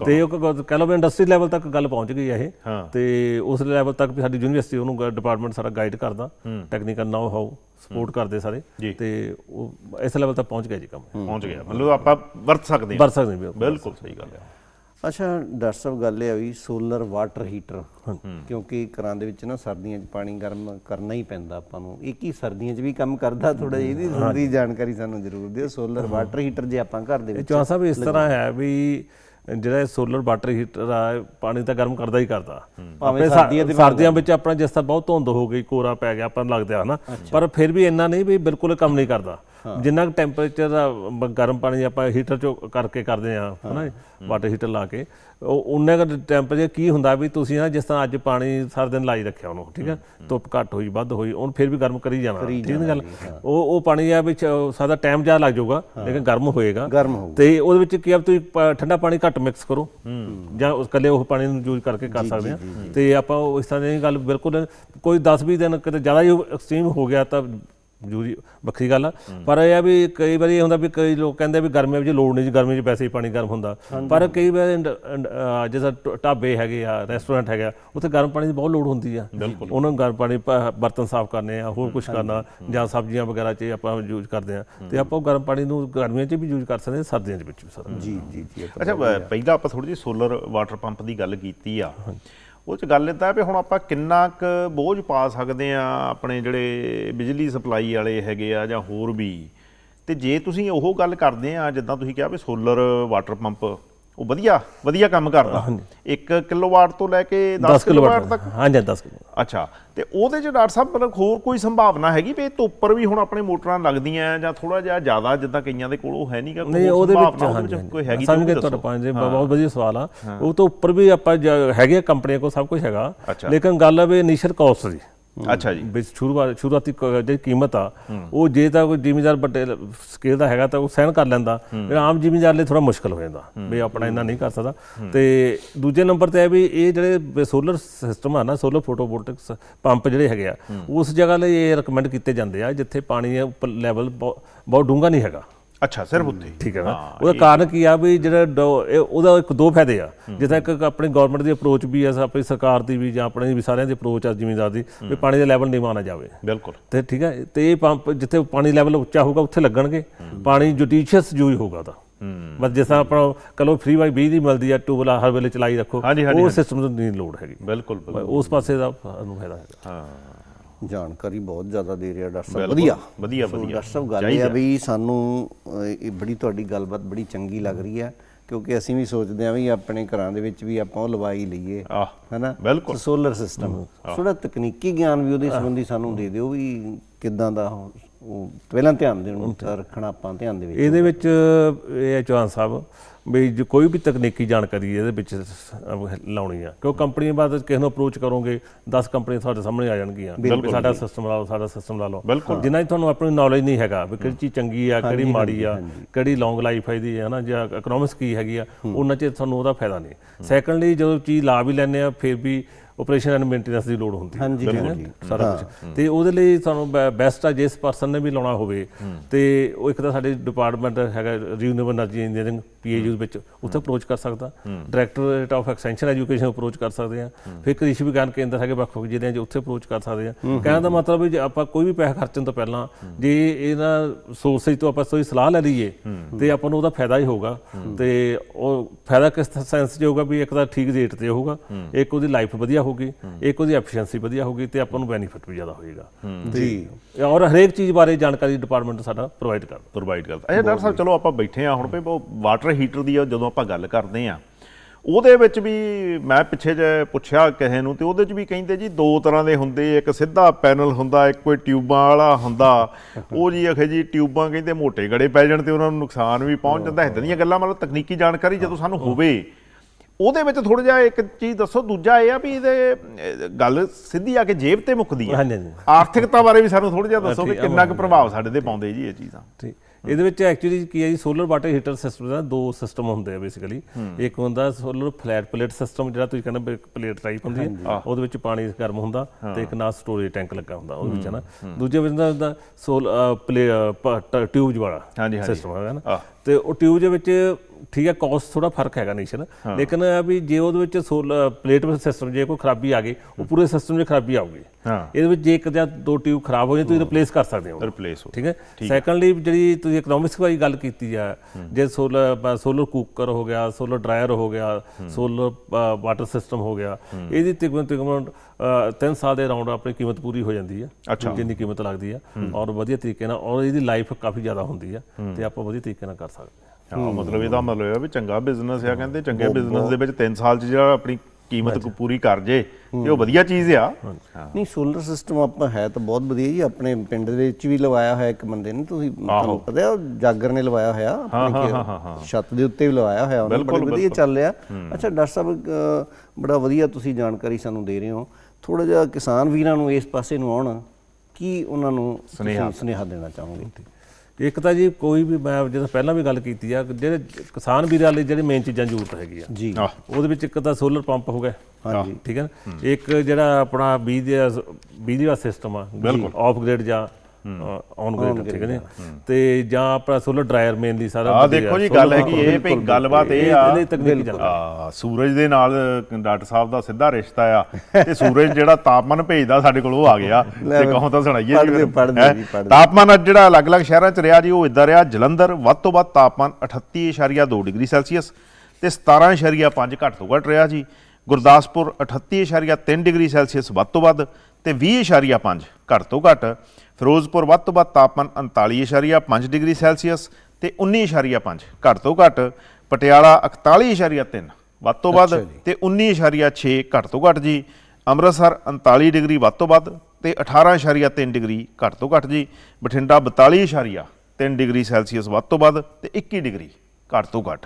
ਤੇ ਉਹ ਕਹਿ ਲਓ ਵੀ ਇੰਡਸਟਰੀ ਲੈਵਲ ਤੱਕ ਗੱਲ ਪਹੁੰਚ ਗਈ ਹੈ ਇਹ। ਤੇ ਉਸ ਲੈਵਲ ਤੱਕ ਵੀ ਸਾਡੀ ਯੂਨੀਵਰਸਿਟੀ ਉਹਨੂੰ ਡਿਪਾਰਟਮੈਂਟ ਸਾਰਾ ਗਾਈਡ ਕਰਦਾ। ਟੈਕਨੀਕਲ ਨਾਓ ਹਾਊ ਸਪੋਰਟ ਕਰਦੇ ਸਾਰੇ। ਤੇ ਉਹ ਇਸ ਲੈਵਲ ਤੱਕ ਪਹੁੰਚ ਗਿਆ ਜੀ ਕੰਮ। ਪਹੁੰਚ ਗਿਆ। ਮਤਲਬ ਆਪਾਂ ਵਰਤ ਸਕਦੇ ਹਾਂ। ਵਰਤ ਸਕਦੇ। ਬਿਲਕੁਲ। ਸਹੀ ਗੱਲ ਹੈ ਅੱਛਾ ਡਾਕਟਰ ਸਾਹਿਬ ਗੱਲ ਇਹ ਆ ਵੀ ਸੋਲਰ ਵਾਟਰ ਹੀਟਰ ਕਿਉਂਕਿ ਘਰਾਂ ਦੇ ਵਿੱਚ ਨਾ ਸਰਦੀਆਂ 'ਚ ਪਾਣੀ ਗਰਮ ਕਰਨਾ ਹੀ ਪੈਂਦਾ ਆਪਾਂ ਨੂੰ। ਇਹ ਕੀ ਸਰਦੀਆਂ 'ਚ ਵੀ ਕੰਮ ਕਰਦਾ ਥੋੜਾ ਜਿਹਾ ਇਹਦੀ ਸੰਬੰਧੀ ਜਾਣਕਾਰੀ ਸਾਨੂੰ ਜ਼ਰੂਰ ਦਿਓ। ਸੋਲਰ ਵਾਟਰ ਹੀਟਰ ਜੇ ਆਪਾਂ ਘਰ ਦੇ ਵਿੱਚ ਸਾਹਿਬ ਇਸ ਤਰ੍ਹਾਂ ਹੈ ਵੀ ਜਿਹੜਾ ਸੋਲਰ ਵਾਟਰ ਹੀਟਰ ਆ ਪਾਣੀ ਤਾਂ ਗਰਮ ਕਰਦਾ ਹੀ ਕਰਦਾ। ਭਾਵੇਂ ਸਰਦੀਆਂ ਦੇ ਸਰਦੀਆਂ ਵਿੱਚ ਆਪਣਾ ਜਿਸ ਤਰ੍ਹਾਂ ਬਹੁਤ ਧੁੰਦ ਹੋ ਗਈ ਕੋਰਾ ਪੈ ਗਿਆ ਆਪਾਂ ਨੂੰ ਲੱਗਦਾ ਹਨਾ। ਪਰ ਫਿਰ ਵੀ ਇੰਨਾ ਨਹੀਂ ਵੀ ਬਿਲਕੁਲ ਕੰਮ ਨਹੀਂ ਕਰਦਾ। ਜਿੰਨਾ ਕੁ ਟੈਂਪਰੇਚਰ ਗਰਮ ਪਾਣੀ ਆਪਾਂ ਹੀਟਰ ਚੋਂ ਕਰਕੇ ਕਰਦੇ ਆ ਹਨਾ ਵਾਟਰ ਹੀਟਰ ਲਾ ਕੇ। ਉਹ ਉਨਾ ਕੁ ਟੈਂਪਰੇਚਰ ਕੀ ਹੁੰਦਾ ਵੀ ਤੁਸੀਂ ਨਾ ਜਿਸ ਤਰ੍ਹਾਂ ਅੱਜ ਪਾਣੀ ਸਾਰਾ ਦਿਨ ਲਾਈ ਰੱਖਿਆ ਉਹਨੂੰ ਠੀਕ ਹੈ? ਧੁੱਪ ਘੱਟ ਹੋਈ ਵੱਧ ਹੋਈ ਉਹਨੂੰ ਫਿਰ ਵੀ ਗਰਮ ਕਰੀ ਜਾਣਾ। ਠੀਕ ਹੈ ਗੱਲ? ਉਹ ਉਹ ਪਾਣੀ ਆ ਵਿੱਚ ਸਾਦਾ ਟਾਈਮ ਜ਼ਿਆਦਾ ਲੱਗ ਜਾਊਗਾ ਲੇਕਿਨ ਗਰਮ ਹੋਏਗਾ। ਗਰਮ ਹੋਊ ਤੇ ਉਹਦੇ ਵਿੱਚ ਕੀ ਆ ਤੁਸੀਂ ਠੰਡਾ ਪਾਣੀ ਘੱਟ ਮਿਕਸ ਕਰੋ। ਜਾਂ ਉਸ ਕੱਲੇ ਉਹ ਪਾਣੀ ਨੂੰ ਯੂਜ਼ ਕਰਕੇ ਕਰ ਸਕਦੇ ਆ ਤੇ ਆਪਾਂ ਇਸ ਤਰ੍ਹਾਂ ਦੀ ਗੱਲ ਬਿਲਕੁਲ ਕੋਈ 10 20 ਦਿਨ ਕਿਤੇ ਜ਼ਿਆਦਾ ਹੀ ਐਕਸਟ੍ਰੀਮ ਹੋ ਗਿਆ ਤਾਂ ਜੂਰੀ ਵੱਖਰੀ ਗੱਲ ਆ। ਪਰ ਇਹ ਆ ਵੀ ਕਈ ਵਾਰੀ ਇਹ ਹੁੰਦਾ ਵੀ ਕਈ ਲੋਕ ਕਹਿੰਦੇ ਵੀ ਗਰਮੀਆਂ ਵਿੱਚ ਲੋੜ ਨਹੀਂ ਜੀ ਗਰਮੀ 'ਚ ਵੈਸੇ ਹੀ ਪਾਣੀ ਗਰਮ ਹੁੰਦਾ। ਪਰ ਕਈ ਵਾਰ ਇੰਡ- ਇੰਡ- ਅਹ ਜਿਵੇਂ ਟ- ਢਾਬੇ ਹੈਗੇ ਆ ਰੈਸਟੋਰੈਂਟ ਹੈਗਾ ਉੱਥੇ ਗਰਮ ਪਾਣੀ ਦੀ ਬਹੁਤ ਲੋੜ ਹੁੰਦੀ ਆ। ਉਹਨਾਂ ਨੂੰ ਗਰਮ ਪਾਣੀ ਬਰਤਨ ਸਾਫ਼ ਕਰਨੇ ਆ ਹੋਰ ਕੁਝ ਕਰਨਾ ਜਾਂ ਸਬਜ਼ੀਆਂ ਵਗੈਰਾ 'ਚ ਆਪਾਂ ਯੂਜ਼ ਕਰਦੇ ਆ। ਤੇ ਆਪਾਂ ਉਹ ਗਰਮ ਪਾਣੀ ਨੂੰ ਗਰਮੀਆਂ 'ਚ ਵੀ ਯੂਜ਼ ਕਰ ਸਕਦੇ ਹਾਂ ਸਰਦੀਆਂ ਦੇ ਵਿੱਚ ਵੀ ਸਰ। ਜੀ ਜੀ ਜੀ ਅੱਛਾ ਪਹਿਲਾਂ ਆਪਾਂ ਥੋੜੀ ਜਿਹੀ ਸੋਲਰ ਵਾਟਰ ਪੰਪ ਦੀ ਗੱਲ ਕੀਤੀ ਆ। ਉਹ ਚ ਗੱਲ ਇਦਾਂ ਵੀ ਹੁਣ ਆਪਾਂ ਕਿੰਨਾ ਕੁ ਬੋਝ ਪਾ ਸਕਦੇ ਆ ਆਪਣੇ ਜਿਹੜੇ ਬਿਜਲੀ ਸਪਲਾਈ ਵਾਲੇ ਹੈਗੇ ਆ ਜਾਂ ਹੋਰ ਵੀ। ਤੇ ਜੇ ਤੁਸੀਂ ਉਹ ਗੱਲ ਕਰਦੇ ਆ, ਜਿੱਦਾਂ ਤੁਸੀਂ ਕਿਹਾ ਵੀ ਸੋਲਰ ਵਾਟਰ ਪੰਪ ਉਹ ਵਧੀਆ ਵਧੀਆ ਕੰਮ ਕਰਦਾ। 1 ਕਿਲੋਵਾਟ ਤੋਂ ਲੈ ਕੇ 10 10 ਕਿਲੋਵਾਟ ਤੱਕ? ਹਾਂਜੀ 10 ਕਿਲੋ ਅੱਛਾ ਤੇ ਉਹਦੇ ਚ ਡਾਕਟਰ ਸਾਹਿਬ ਮਤਲਬ ਹੋਰ ਕੋਈ ਸੰਭਾਵਨਾ ਹੈਗੀ ਵੀ ਇਹ ਤੋਂ ਉੱਪਰ ਵੀ ਹੁਣ ਆਪਣੇ ਮੋਟਰਾਂ ਲੱਗਦੀਆਂ ਜਾਂ ਥੋੜਾ ਜਿਹਾ ਜ਼ਿਆਦਾ ਜਿੱਦਾਂ ਕਈਆਂ ਦੇ ਕੋਲ ਉਹ ਹੈ ਨਹੀਂਗਾ ਨਹੀਂ ਉਹਦੇ ਵਿੱਚ ਉਹਦੇ ਵਿੱਚ ਕੋਈ ਹੈਗੀ ਸਮਝ ਗਏ ਤੁਹਾਡਾ। ਪੰਜ ਬਹੁਤ ਵਧੀਆ ਸਵਾਲ ਆ। ਉਹ ਤੋਂ ਉੱਪਰ ਵੀ ਆਪਾਂ ਜ- ਹੈਗੇ ਕੰਪਨੀਆਂ ਕੋਲ ਸਭ ਕੁਝ ਹੈਗਾ। ਲੇਕਿਨ ਗੱਲ ਆ ਵੀ ਇਨੀਸ਼ੀਅਲ ਕਾਸਟ ਦੀ। ਅੱਛਾ ਜੀ। ਵੀ ਸ਼ੁਰੂਆਤ ਸ਼ੁਰੂਆਤੀ ਜਿਹੜੀ ਕੀਮਤ ਆ ਉਹ ਜੇ ਤਾਂ ਕੋਈ ਜ਼ਿਮੀਦਾਰ ਵੱਡੇ ਸਕੇਲ ਦਾ ਹੈਗਾ ਤਾਂ ਉਹ ਸਹਿਣ ਕਰ ਲੈਂਦਾ। ਜਿਹੜਾ ਆਮ ਜ਼ਿਮੀਦਾਰ ਲਈ ਥੋੜਾ ਮੁਸ਼ਕਲ ਹੋ ਜਾਂਦਾ ਵੀ ਆਪਣਾ ਇੰਨਾ ਨਹੀਂ ਕਰ ਸਕਦਾ। ਤੇ ਦੂਜੇ ਨੰਬਰ ਤੇ ਹੈ ਵੀ ਇਹ ਜਿਹੜੇ ਸੋਲਰ ਸਿਸਟਮ ਆ ਨਾ ਸੋਲਰ ਫੋਟੋਵੋਲਟਿਕਸ ਪੰਪ ਜਿਹੜੇ ਹੈਗੇ ਆ ਉਸ ਜਗ੍ਹਾ ਲਈ ਇਹ ਰეკਮੈਂਡ ਕੀਤੇ ਜਾਂਦੇ ਆ ਜਿੱਥੇ ਪਾਣੀ ਦਾ ਲੈਵਲ ਬਹੁਤ ਡੂੰਘਾ ਨਹੀਂ ਹੈਗਾ। ਅੱਛਾ ਸਿਰਫ ਉੱਥੇ ਠੀਕ ਹੈ ਨਾ। ਉਹਦਾ ਕਾਰਨ ਕੀ ਆ ਵੀ ਜਿਹੜਾ ਉਹਦਾ ਇੱਕ ਦੋ ਫਾਇਦੇ ਆ। ਜਿੱਦਾਂ ਇੱਕ ਆਪਣੀ ਗਵਰਨਮੈਂਟ ਦੀ ਅਪਰੋਚ ਵੀ ਆ ਆਪਣੀ ਸਰਕਾਰ ਦੀ ਵੀ ਜਾਂ ਆਪਣੇ ਵੀ ਸਾਰਿਆਂ ਦੀ ਅਪਰੋਚ ਆ ਜ਼ਿਮੀਂਦਾਰ ਦੀ ਵੀ ਪਾਣੀ ਦਾ ਲੈਵਲ ਨਹੀਂ ਮਾਨਾ ਜਾਵੇ। ਬਿਲਕੁਲ। ਤੇ ਠੀਕ ਹੈ ਤੇ ਇਹ ਪੰਪ ਜਿੱਥੇ ਪਾਣੀ ਲੈਵਲ ਉੱਚਾ ਹੋਊਗਾ ਉੱਥੇ ਲੱਗਣਗੇ। ਪਾਣੀ ਜੁਡੀਸ਼ੀਅਸ ਯੂਜ਼ ਹੋਊਗਾ ਉਹਦਾ। ਬਸ ਜਿਸ ਤਰ੍ਹਾਂ ਆਪਣਾ ਕਲੋ ਫ੍ਰੀ ਵਾਈ 20 ਦੀ ਮਿਲਦੀ ਆ ਟਿਊਬਲ ਹਰ ਵੇਲੇ ਚਲਾਈ ਰੱਖੋ ਉਹ। ਸਿਸਟਮ ਦੀ ਨਹੀਂ ਲੋੜ ਹੈਗੀ। ਬਿਲਕੁਲ। ਉਸ ਪਾਸੇ ਦਾ ਸਾਨੂੰ ਫਾਇਦਾ ਹੈਗਾ। ਹਾਂ। ਜਾਣਕਾਰੀ ਬਹੁਤ ਜ਼ਿਆਦਾ ਦੇ ਰਿਹਾ ਡਾਕਟਰ ਸਾਹਿਬ। ਵਧੀਆ। ਵਧੀਆ, ਵਧੀਆ। ਡਾਕਟਰ ਸਾਹਿਬ ਗੱਲ ਇਹ ਆ ਵੀ ਸਾਨੂੰ ਇਹ ਬੜੀ ਤੁਹਾਡੀ ਗੱਲਬਾਤ ਬੜੀ ਚੰਗੀ ਲੱਗ ਰਹੀ ਹੈ ਕਿਉਂਕਿ ਅਸੀਂ ਵੀ ਸੋਚਦੇ ਆ ਵੀ ਆਪਣੇ ਘਰਾਂ ਦੇ ਵਿੱਚ ਵੀ ਆਪਾਂ ਉਹ ਲਵਾਈ ਲਈਏ। ਹੈਨਾ? ਬਿਲਕੁਲ। Solar system. ਥੋੜਾ ਤਕਨੀਕੀ ਗਿਆਨ ਵੀ ਉਹਦੇ ਸੰਬੰਧੀ ਸਾਨੂੰ ਦੇ ਦਿਓ ਵੀ ਕਿੱਦਾਂ ਦਾ ਉਹ- ਪਹਿਲਾਂ ਧਿਆਨ ਦੇਣ ਰੱਖਣਾ ਆਪਾਂ ਧਿਆਨ ਦੇ ਵਿੱਚ ਇਹਦੇ ਵਿੱਚ ਇਹ ਹੈ ਚੌਹਾਨ ਸਾਹਿਬ ਵੀ ਜੋ ਕੋਈ ਵੀ ਤਕਨੀਕੀ ਜਾਣਕਾਰੀ ਇਹਦੇ ਵਿੱਚ ਲਾਉਣੀ ਆ। ਕਿਉਂ ਕੰਪਨੀ ਬਾਅਦ ਕਿਸੇ ਨੂੰ ਅਪਰੋਚ ਕਰੋਗੇ 10 ਕੰਪਨੀਆਂ ਤੁਹਾਡੇ ਸਾਹਮਣੇ ਆ ਜਾਣਗੀਆਂ। ਵੀ ਸਾਡਾ ਸਿਸਟਮ ਲਾ ਲਓ ਸਾਡਾ ਸਿਸਟਮ ਲਾ ਲਓ। ਜਿੰਨਾ 'ਚ ਤੁਹਾਨੂੰ ਆਪਣੀ ਨੌਲੇਜ ਨਹੀਂ ਹੈਗਾ ਵੀ ਕਿਹੜੀ ਚੀਜ਼ ਚੰਗੀ ਆ ਕਿਹੜੀ ਮਾੜੀ ਆ ਕਿਹੜੀ ਲੌਂਗ ਲਾਈਫ ਹੈ ਇਹਦੀ ਹੈ ਨਾ ਜਾਂ ਇਕਨੋਮਿਕਸ ਕੀ ਹੈਗੀ ਆ ਉਹਨਾਂ 'ਚ ਤੁਹਾਨੂੰ ਉਹਦਾ ਫਾਇਦਾ ਨਹੀਂ। ਸੈਕੰਡਲੀ ਜਦੋਂ ਚੀਜ਼ ਲਾ ਵੀ ਲੈਂਦੇ ਆ ਫਿਰ ਵੀ ਆਪਰੇਸ਼ਨ ਐਂਡ ਮੇਨਟੇਨੈਂਸ ਦੀ ਲੋੜ ਹੁੰਦੀ ਹੈ। ਹਾਂਜੀ ਸਾਰਾ ਕੁਝ ਤੇ ਉਹਦੇ ਲਈ ਤੁਹਾਨੂੰ ਬੈਸਟ ਆ ਜਿਸ ਪਰਸਨ ਨੇ ਵੀ ਲਾਉਣਾ ਹੋਵੇ ਤੇ ਉਹ ਇੱਕ ਤਾਂ ਸਾਡੇ ਡਿਪਾਰਟਮੈਂਟ ਹੈਗਾ ਰੀਨਿਊਏਬਲ એનર્ਜੀ ਇੰਜੀਨੀਅਰਿੰਗ ਪੀਏਯੂ ਵਿੱਚ ਉੱਥੇ ਅਪਰੋਚ ਕਰ ਸਕਦਾ। Directorate of extension education approach ਕਰ ਸਕਦੇ ਆ। ਫਿਰ ਕ੍ਰਿਸ਼ੀ ਵਿਗਿਆਨ ਕੇਂਦਰ ਹੈਗੇ ਵੱਖ ਵੱਖ ਜ਼ਿਲ੍ਹਿਆਂ 'ਚ ਉੱਥੇ ਅਪਰੋਚ ਕਰ ਸਕਦੇ ਆ। ਕਹਿਣ ਦਾ ਮਤਲਬ ਵੀ ਜੇ ਆਪਾਂ ਕੋਈ ਵੀ ਪੈਸਾ ਖਰਚਣ ਤੋਂ ਪਹਿਲਾਂ ਜੇ ਇਹਨਾਂ ਸੋਰਸੇਜ ਤੋਂ ਆਪਾਂ ਕੋਈ ਸਲਾਹ ਲੈ ਲਈਏ ਤੇ ਆਪਾਂ ਨੂੰ ਉਹਦਾ ਫਾਇਦਾ ਹੀ ਹੋਊਗਾ। ਤੇ ਉਹ ਫਾਇਦਾ ਕਿਸ ਸੈਂਸ 'ਚ ਹੋਊਗਾ ਵੀ ਇੱਕ ਤਾਂ ਠੀਕ ਰੇਟ ਤੇ ਹੋਊਗਾ ਇੱਕ ਉਹਦੀ ਲਾਈਫ ਵਧੀਆ ਹੋਊਗੀ ਇੱਕ ਉਹਦੀ ਐਫੀਸ਼ੀਐਂਸੀ ਵਧੀਆ ਹੋਊਗੀ ਤੇ ਆਪਾਂ ਨੂੰ ਬੈਨੀਫਿਟ ਵੀ ਜ਼ਿਆਦਾ ਹੋਏਗਾ। ਜੀ। ਔਰ ਹਰੇਕ ਚੀਜ਼ ਬਾਰੇ ਜਾਣਕਾਰੀ ਡਿਪਾਰਟਮੈਂਟ ਸਾਡਾ ਪ੍ਰੋਵਾਈਡ ਕਰਦਾ। ਪ੍ਰੋਵਾਈਡ ਕਰਦਾ। ਇਹ ਡਾਕਟਰ ਸਾਹਿਬ ਚਲੋ ਆਪਾਂ ਬੈਠੇ ਆ ਹੁਣ ਵੀ ਉਹ ਵਾਟਰ ਹੀਟਰ ਦੀ ਜਦੋਂ ਆਪਾਂ ਗੱਲ ਕਰਦੇ ਆ ਉਹਦੇ ਵਿੱਚ ਵੀ ਮੈਂ ਪਿੱਛੇ ਜੇ ਪੁੱਛਿਆ ਕਿਸੇ ਨੂੰ ਤੇ ਉਹਦੇ ਚ ਵੀ ਕਹਿੰਦੇ ਜੀ ਦੋ ਤਰ੍ਹਾਂ ਦੇ ਹੁੰਦੇ। ਇੱਕ ਸਿੱਧਾ ਪੈਨਲ ਹੁੰਦਾ ਇੱਕ ਕੋਈ ਟਿਊਬਾਂ ਵਾਲਾ ਹੁੰਦਾ। ਉਹ ਜੀ ਅਖੇ ਜੀ ਟਿਊਬਾਂ ਕਹਿੰਦੇ ਮੋਟੇ ਗੜੇ ਪੈ ਜਾਣ ਤੇ ਉਹਨਾਂ ਨੂੰ ਨੁਕਸਾਨ ਵੀ ਪਹੁੰਚ ਜਾਂਦਾ। ਇਦਾਂ ਦੀਆਂ ਗੱਲਾਂ ਮਤਲਬ ਤਕਨੀਕੀ ਜਾਣਕਾਰੀ ਜਦੋਂ ਸਾਨੂੰ ਹੋਵੇ। ਉਹਦੇ ਵਿੱਚ ਥੋੜਾ ਜਿਹਾ ਇੱਕ ਚੀਜ਼ ਦੱਸੋ ਦੂਜਾ ਇਹ ਆ ਵੀ ਇਹਦੇ ਗੱਲ ਸਿੱਧੀ ਆ ਕੇ ਜੇਬ ਤੇ ਮੁੱਕਦੀ ਆ। ਆਰਥਿਕਤਾ ਬਾਰੇ ਵੀ ਸਾਨੂੰ ਥੋੜਾ ਜਿਹਾ ਦੱਸੋ ਆ, ਕਿੰਨਾ ਕੁ ਪ੍ਰਭਾਵ ਸਾਡੇ ਤੇ ਪਾਉਂਦੇ ਜੀ ਇਹ ਚੀਜ਼ਾਂ। ਠੀਕ ਇਹਦੇ ਵਿੱਚ ਐਕਚੁਅਲੀ ਕੀ ਹੈ ਜੀ ਸੋਲਰ ਵਾਟਰ ਹੀਟਰ ਸਿਸਟਮ ਦਾ ਦੋ ਸਿਸਟਮ ਹੁੰਦੇ ਆ ਬੇਸਿਕਲੀ ਇੱਕ ਹੁੰਦਾ ਸੋਲਰ ਫਲੈਟ ਪਲੇਟ ਸਿਸਟਮ ਜਿਹੜਾ ਤੁਸੀਂ ਕਹਿੰਦੇ ਪਲੇਟ ਟਾਈਪ ਹੁੰਦੀ ਹੈ ਉਹਦੇ ਵਿੱਚ ਪਾਣੀ ਗਰਮ ਹੁੰਦਾ ਤੇ ਇੱਕ ਨਾਲ ਸਟੋਰੇਜ ਟੈਂਕ ਲੱਗਾ ਹੁੰਦਾ ਉਹਦੇ ਵਿੱਚ ਹੈ ਨਾ। ਦੂਜੇ ਵਿੱਚ ਹੁੰਦਾ ਸੋਲ ਪਲੇ ਟਿਊਬ ਵਾਲਾ। ਸਿਸਟਮ ਹੈ ਨਾ। ਤੇ ਉਹ ਟਿਊਬ ਦੇ ਵਿੱਚ ਠੀਕ ਹੈ ਕਾਸਟ ਥੋੜਾ ਫ਼ਰਕ ਹੈਗਾ ਨੇਸ਼ਨ ਲੇਕਿਨ ਵੀ ਜੇ ਉਹਦੇ ਵਿੱਚ ਸੋਲ ਪਲੇਟ ਸਿਸਟਮ ਜੇ ਕੋਈ ਖਰਾਬੀ ਆ ਗਈ ਉਹ ਪੂਰੇ ਸਿਸਟਮ 'ਚ ਖਰਾਬੀ ਆਊਗੀ। ਇਹਦੇ ਵਿੱਚ ਜੇ ਇੱਕ ਜਾਂ ਦੋ ਟਿਊਬ ਖਰਾਬ ਹੋ ਜਾਣ ਤੁਸੀਂ ਰਿਪਲੇਸ ਕਰ ਸਕਦੇ ਹੋ। ਰਿਪਲੇਸ ਹੋ ਠੀਕ ਹੈ? ਸੈਕੰਡਲੀ ਜਿਹੜੀ ਤੁਸੀਂ ਇਕਨੋਮਿਕਸ ਬਾਰੇ ਗੱਲ ਕੀਤੀ ਆ ਜੇ ਸੋਲਰ ਸੋਲਰ ਕੁੱਕਰ ਹੋ ਗਿਆ ਸੋਲਰ ਡਰਾਇਰ ਹੋ ਗਿਆ ਸੋਲਰ ਵਾਟਰ ਸਿਸਟਮ ਹੋ ਗਿਆ ਇਹਦੀ ਤਕਰੀਬਨ ਤਕਰੀਬਨ 3 ਸਾਲ ਦੇ ਅਰਾਊਂਡ ਆਪਣੀ ਕੀਮਤ ਪੂਰੀ ਹੋ ਜਾਂਦੀ ਆ। ਜਿੰਨੀ ਕੀਮਤ ਲੱਗਦੀ ਆ। ਔਰ ਵਧੀਆ ਤਰੀਕੇ ਨਾਲ ਔਰ ਇਹਦੀ ਲਾਈਫ ਕਾਫੀ ਜ਼ਿਆਦਾ ਹੁੰਦੀ ਆ। ਤੇ ਆਪਾਂ ਵਧੀਆ ਤਰੀਕੇ ਨਾਲ ਕਰ ਸਕਦੇ। ਹਾਂ ਹਾਂ। ਮਤਲਬ ਇਹਦਾ ਮਤਲਬ ਇਹ ਆ ਵੀ ਚੰਗਾ ਬਿਜ਼ਨਸ ਆ ਕਹਿੰਦੇ ਚੰਗੇ ਬਿਜ਼ਨਸ ਦੇ ਵਿੱਚ 3 ਸਾਲ ਚ ਜਿਹੜਾ ਆਪਣੀ ਕੀਮਤ ਕੋ ਪੂਰੀ ਕਰ ਜੇ ਤੇ ਉਹ ਵਧੀਆ ਚੀਜ਼ ਆ। ਹਾਂ ਨਹੀਂ ਸੋਲਰ ਸਿਸਟਮ ਆਪਾਂ ਹੈ ਤਾਂ ਬਹੁਤ ਵਧੀਆ ਜੀ ਆਪਣੇ ਪਿੰਡ ਦੇ ਵਿੱਚ ਵੀ ਲਵਾਇਆ ਹੋਇਆ ਇੱਕ ਬੰਦੇ ਨੇ ਤੁਸੀਂ ਤੁਹਾਨੂੰ ਪਤਾ ਹੈ ਉਹ ਜਾਗਰ ਨੇ ਲਵਾਇਆ ਹੋਇਆ ਆਪਣੇ ਹਾਂ, ਹਾਂ, ਹਾਂ, ਛੱਤ ਦੇ ਉੱਤੇ ਵੀ ਲਵਾਇਆ ਹੋਇਆ ਉਹਨੇ ਬਿਲਕੁਲ, ਬੜੀ ਵਧੀਆ ਚੱਲ ਰਿਹਾ। ਅੱਛਾ ਡਾਕਟਰ ਸਾਹਿਬ ਬੜਾ ਵਧੀਆ ਤੁਸੀਂ ਜਾਣਕਾਰੀ ਸਾਨੂੰ ਦੇ ਰਹੇ ਹੋ। ਥੋੜਾ ਜਿਹਾ ਕਿਸਾਨ ਵੀਰਾਂ ਨੂੰ ਇਸ ਪਾਸੇ ਨੂੰ ਆਉਣ ਕੀ ਉਹਨਾਂ ਨੂੰ ਸੁਨੇਹਾ ਦੇਣਾ ਚਾਹੋਗੇ? ਇੱਕ ਤਾਂ ਜੀ ਕੋਈ ਵੀ ਮੈਂ ਜਦੋਂ ਪਹਿਲਾਂ ਵੀ ਗੱਲ ਕੀਤੀ ਆ ਜਿਹੜੇ ਕਿਸਾਨ ਵੀਰਾਂ ਲਈ ਜਿਹੜੀ ਮੇਨ ਚੀਜ਼ਾਂ ਜ਼ਰੂਰਤ ਹੈਗੀ ਆ ਜੀ ਉਹਦੇ ਵਿੱਚ ਇੱਕ ਤਾਂ ਸੋਲਰ ਪੰਪ ਹੋ ਗਿਆ। ਹਾਂਜੀ। ਠੀਕ ਹੈ ਨਾ? ਇੱਕ ਜਿਹੜਾ ਆਪਣਾ ਬਿਜਲੀ ਦਾ ਬਿਜਲੀ ਦਾ ਸਿਸਟਮ ਆ ਬਿਲਕੁਲ। ਆਫ ਗ੍ਰਿਡ ਜਾਂ ਔਨ ਗ੍ਰਿਡ ਠੀਕ ਹੈ ਨਾ? ਤੇ। ਜਾਂ ਆਪਣਾ ਸੋਲਰ ਡਰਾਇਰ ਮੇਨਲੀ ਸਾਰਾ ਵਧੀਆ। ਦੇਖੋ ਜੀ ਗੱਲ pump, ਹੈਗੀ ਇਹ ਵੀ ਬਿਲਕੁਲ, ਗੱਲਬਾਤ ਇਹ ਆ। ਇਹਦੀ ਤਕਨੀਕੀ ਜਾਣਕਾਰੀ ਆ ਸੂਰਜ ਦੇ ਨਾਲ ਡਾਕਟਰ ਸਾਹਿਬ ਦਾ ਸਿੱਧਾ ਰਿਸ਼ਤਾ ਆ। ਤੇ ਸੂਰਜ ਜਿਹੜਾ ਤਾਪਮਾਨ ਭੇਜਦਾ ਸਾਡੇ ਕੋਲ ਉਹ ਆ ਗਿਆ। ਤੇ ਕਹੋ ਤਾਂ ਸੁਣਾਈਏ ਜੀ ਹੈਂ? ਤਾਪਮਾਨ ਅੱਜ ਜਿਹੜਾ ਅਲੱਗ-ਅਲੱਗ ਸ਼ਹਿਰਾਂ 'ਚ ਰਿਹਾ ਜੀ ਉਹ ਇਦਾਂ ਰਿਹਾ। ਜਲੰਧਰ ਵੱਧ ਤੋਂ ਵੱਧ ਤਾਪਮਾਨ 38.2 ਡਿਗਰੀ ਸੈਲਸੀਅਸ ਤੇ 17.5 ਘੱਟ ਤੋਂ ਘੱਟ ਰਿਹਾ ਜੀ। ਗੁਰਦਾਸਪੁਰ 38.3 ਡਿਗਰੀ ਸੈਲਸੀਅਸ ਵੱਧ ਤੋਂ ਵੱਧ ਤੇ 20.5 ਘੱਟ ਤੋਂ ਘੱਟ। ਫਿਰੋਜ਼ਪੁਰ ਵੱਧ ਤੋਂ ਵੱਧ ਤਾਪਮਾਨ 39.5 ਡਿਗਰੀ ਸੈਲਸੀਅਸ ਤੇ 19.5 ਘੱਟ ਤੋਂ ਘੱਟ ਪਟਿਆਲਾ 41.3 ਵੱਧ ਤੋਂ ਵੱਧ ਤੇ 19.6 ਘੱਟ ਤੋਂ ਘੱਟ ਜੀ। ਅੰਮ੍ਰਿਤਸਰ 39 ਡਿਗਰੀ ਵੱਧ ਤੋਂ ਵੱਧ ਤੇ 18.3 ਡਿਗਰੀ ਘੱਟ ਤੋਂ ਘੱਟ ਜੀ। ਬਠਿੰਡਾ 42.3 ਡਿਗਰੀ ਸੈਲਸੀਅਸ ਵੱਧ ਤੋਂ ਵੱਧ ਤੇ 21 ਡਿਗਰੀ ਘੱਟ ਤੋਂ ਘੱਟ।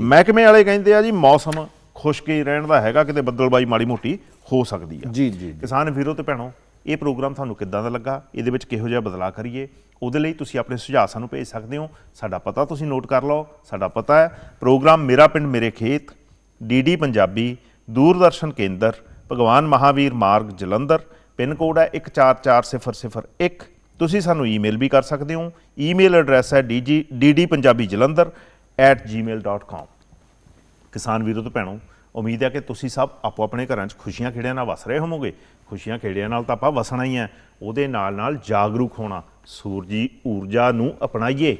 ਮਹਿਕਮੇ ਵਾਲੇ ਕਹਿੰਦੇ ਆ ਜੀ ਮੌਸਮ ਖੁਸ਼ਕ ਰਹਿਣ ਦਾ ਹੈਗਾ ਕਿਤੇ ਬੱਦਲਬਾਈ ਮਾੜੀ ਮੋਟੀ ਹੋ ਸਕਦੀ ਆ। ਜੀ ਜੀ। ਕਿਸਾਨ ਵੀਰੋ ਤੇ ਭੈਣੋ ਇਹ ਪ੍ਰੋਗਰਾਮ ਤੁਹਾਨੂੰ ਕਿੱਦਾਂ ਦਾ ਲੱਗਾ? ਇਹਦੇ ਵਿੱਚ ਕਿਹੋ ਜਿਹਾ ਬਦਲਾਅ ਕਰੀਏ? ਉਹਦੇ ਲਈ ਤੁਸੀਂ ਆਪਣੇ ਸੁਝਾਅ ਸਾਨੂੰ ਭੇਜ ਸਕਦੇ ਹੋ। ਸਾਡਾ ਪਤਾ ਤੁਸੀਂ ਨੋਟ ਕਰ ਲਓ। ਸਾਡਾ ਪਤਾ ਹੈ, ਪ੍ਰੋਗਰਾਮ ਮੇਰਾ ਪਿੰਡ, ਮੇਰੇ ਖੇਤ ਡੀਡੀ ਪੰਜਾਬੀ, ਦੂਰਦਰਸ਼ਨ ਕੇਂਦਰ, ਭਗਵਾਨ ਮਹਾਵੀਰ ਮਾਰਗ, ਜਲੰਧਰ, ਪਿੰਨ ਕੋਡ ਹੈ 144001 ਤੁਸੀਂ ਸਾਨੂੰ ਈਮੇਲ ਵੀ ਕਰ ਸਕਦੇ ਹੋ। ਈਮੇਲ ਐਡਰੈਸ ਹੈ ddpunjabijalandhar@gmail.com ਕਿਸਾਨ ਵੀਰੋ ਤੇ ਭੈਣੋ ਉਮੀਦ ਹੈ ਕਿ ਤੁਸੀਂ ਸਭ ਆਪੋ ਆਪਣੇ ਘਰਾਂ 'ਚ ਖੁਸ਼ੀਆਂ ਖੇੜਿਆਂ ਨਾਲ ਵਸ ਰਹੇ ਹੋਵੋਗੇ। ਖੁਸ਼ੀਆਂ ਖੇੜਿਆਂ ਨਾਲ ਤਾਂ ਆਪਾਂ ਵਸਣਾ ਹੀ ਹੈ। ਉਹਦੇ ਨਾਲ ਨਾਲ ਜਾਗਰੂਕ ਹੋਣਾ। ਸੂਰਜੀ ਊਰਜਾ ਨੂੰ ਅਪਣਾਈਏ।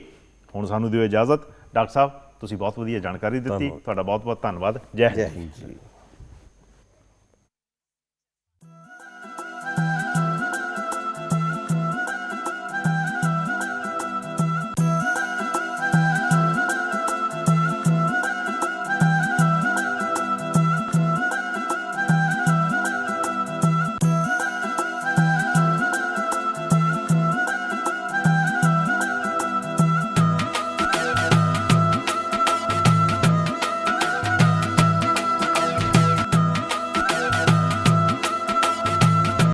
ਹੁਣ ਸਾਨੂੰ ਦਿਓ ਇਜਾਜ਼ਤ। ਡਾਕਟਰ ਸਾਹਿਬ ਤੁਸੀਂ ਬਹੁਤ ਵਧੀਆ ਜਾਣਕਾਰੀ ਦਿੱਤੀ। ਤੁਹਾਡਾ ਬਹੁਤ ਬਹੁਤ ਧੰਨਵਾਦ। ਜੈ ਹਿੰਦ। ਜੈ ਹਿੰਦ ਜੀ।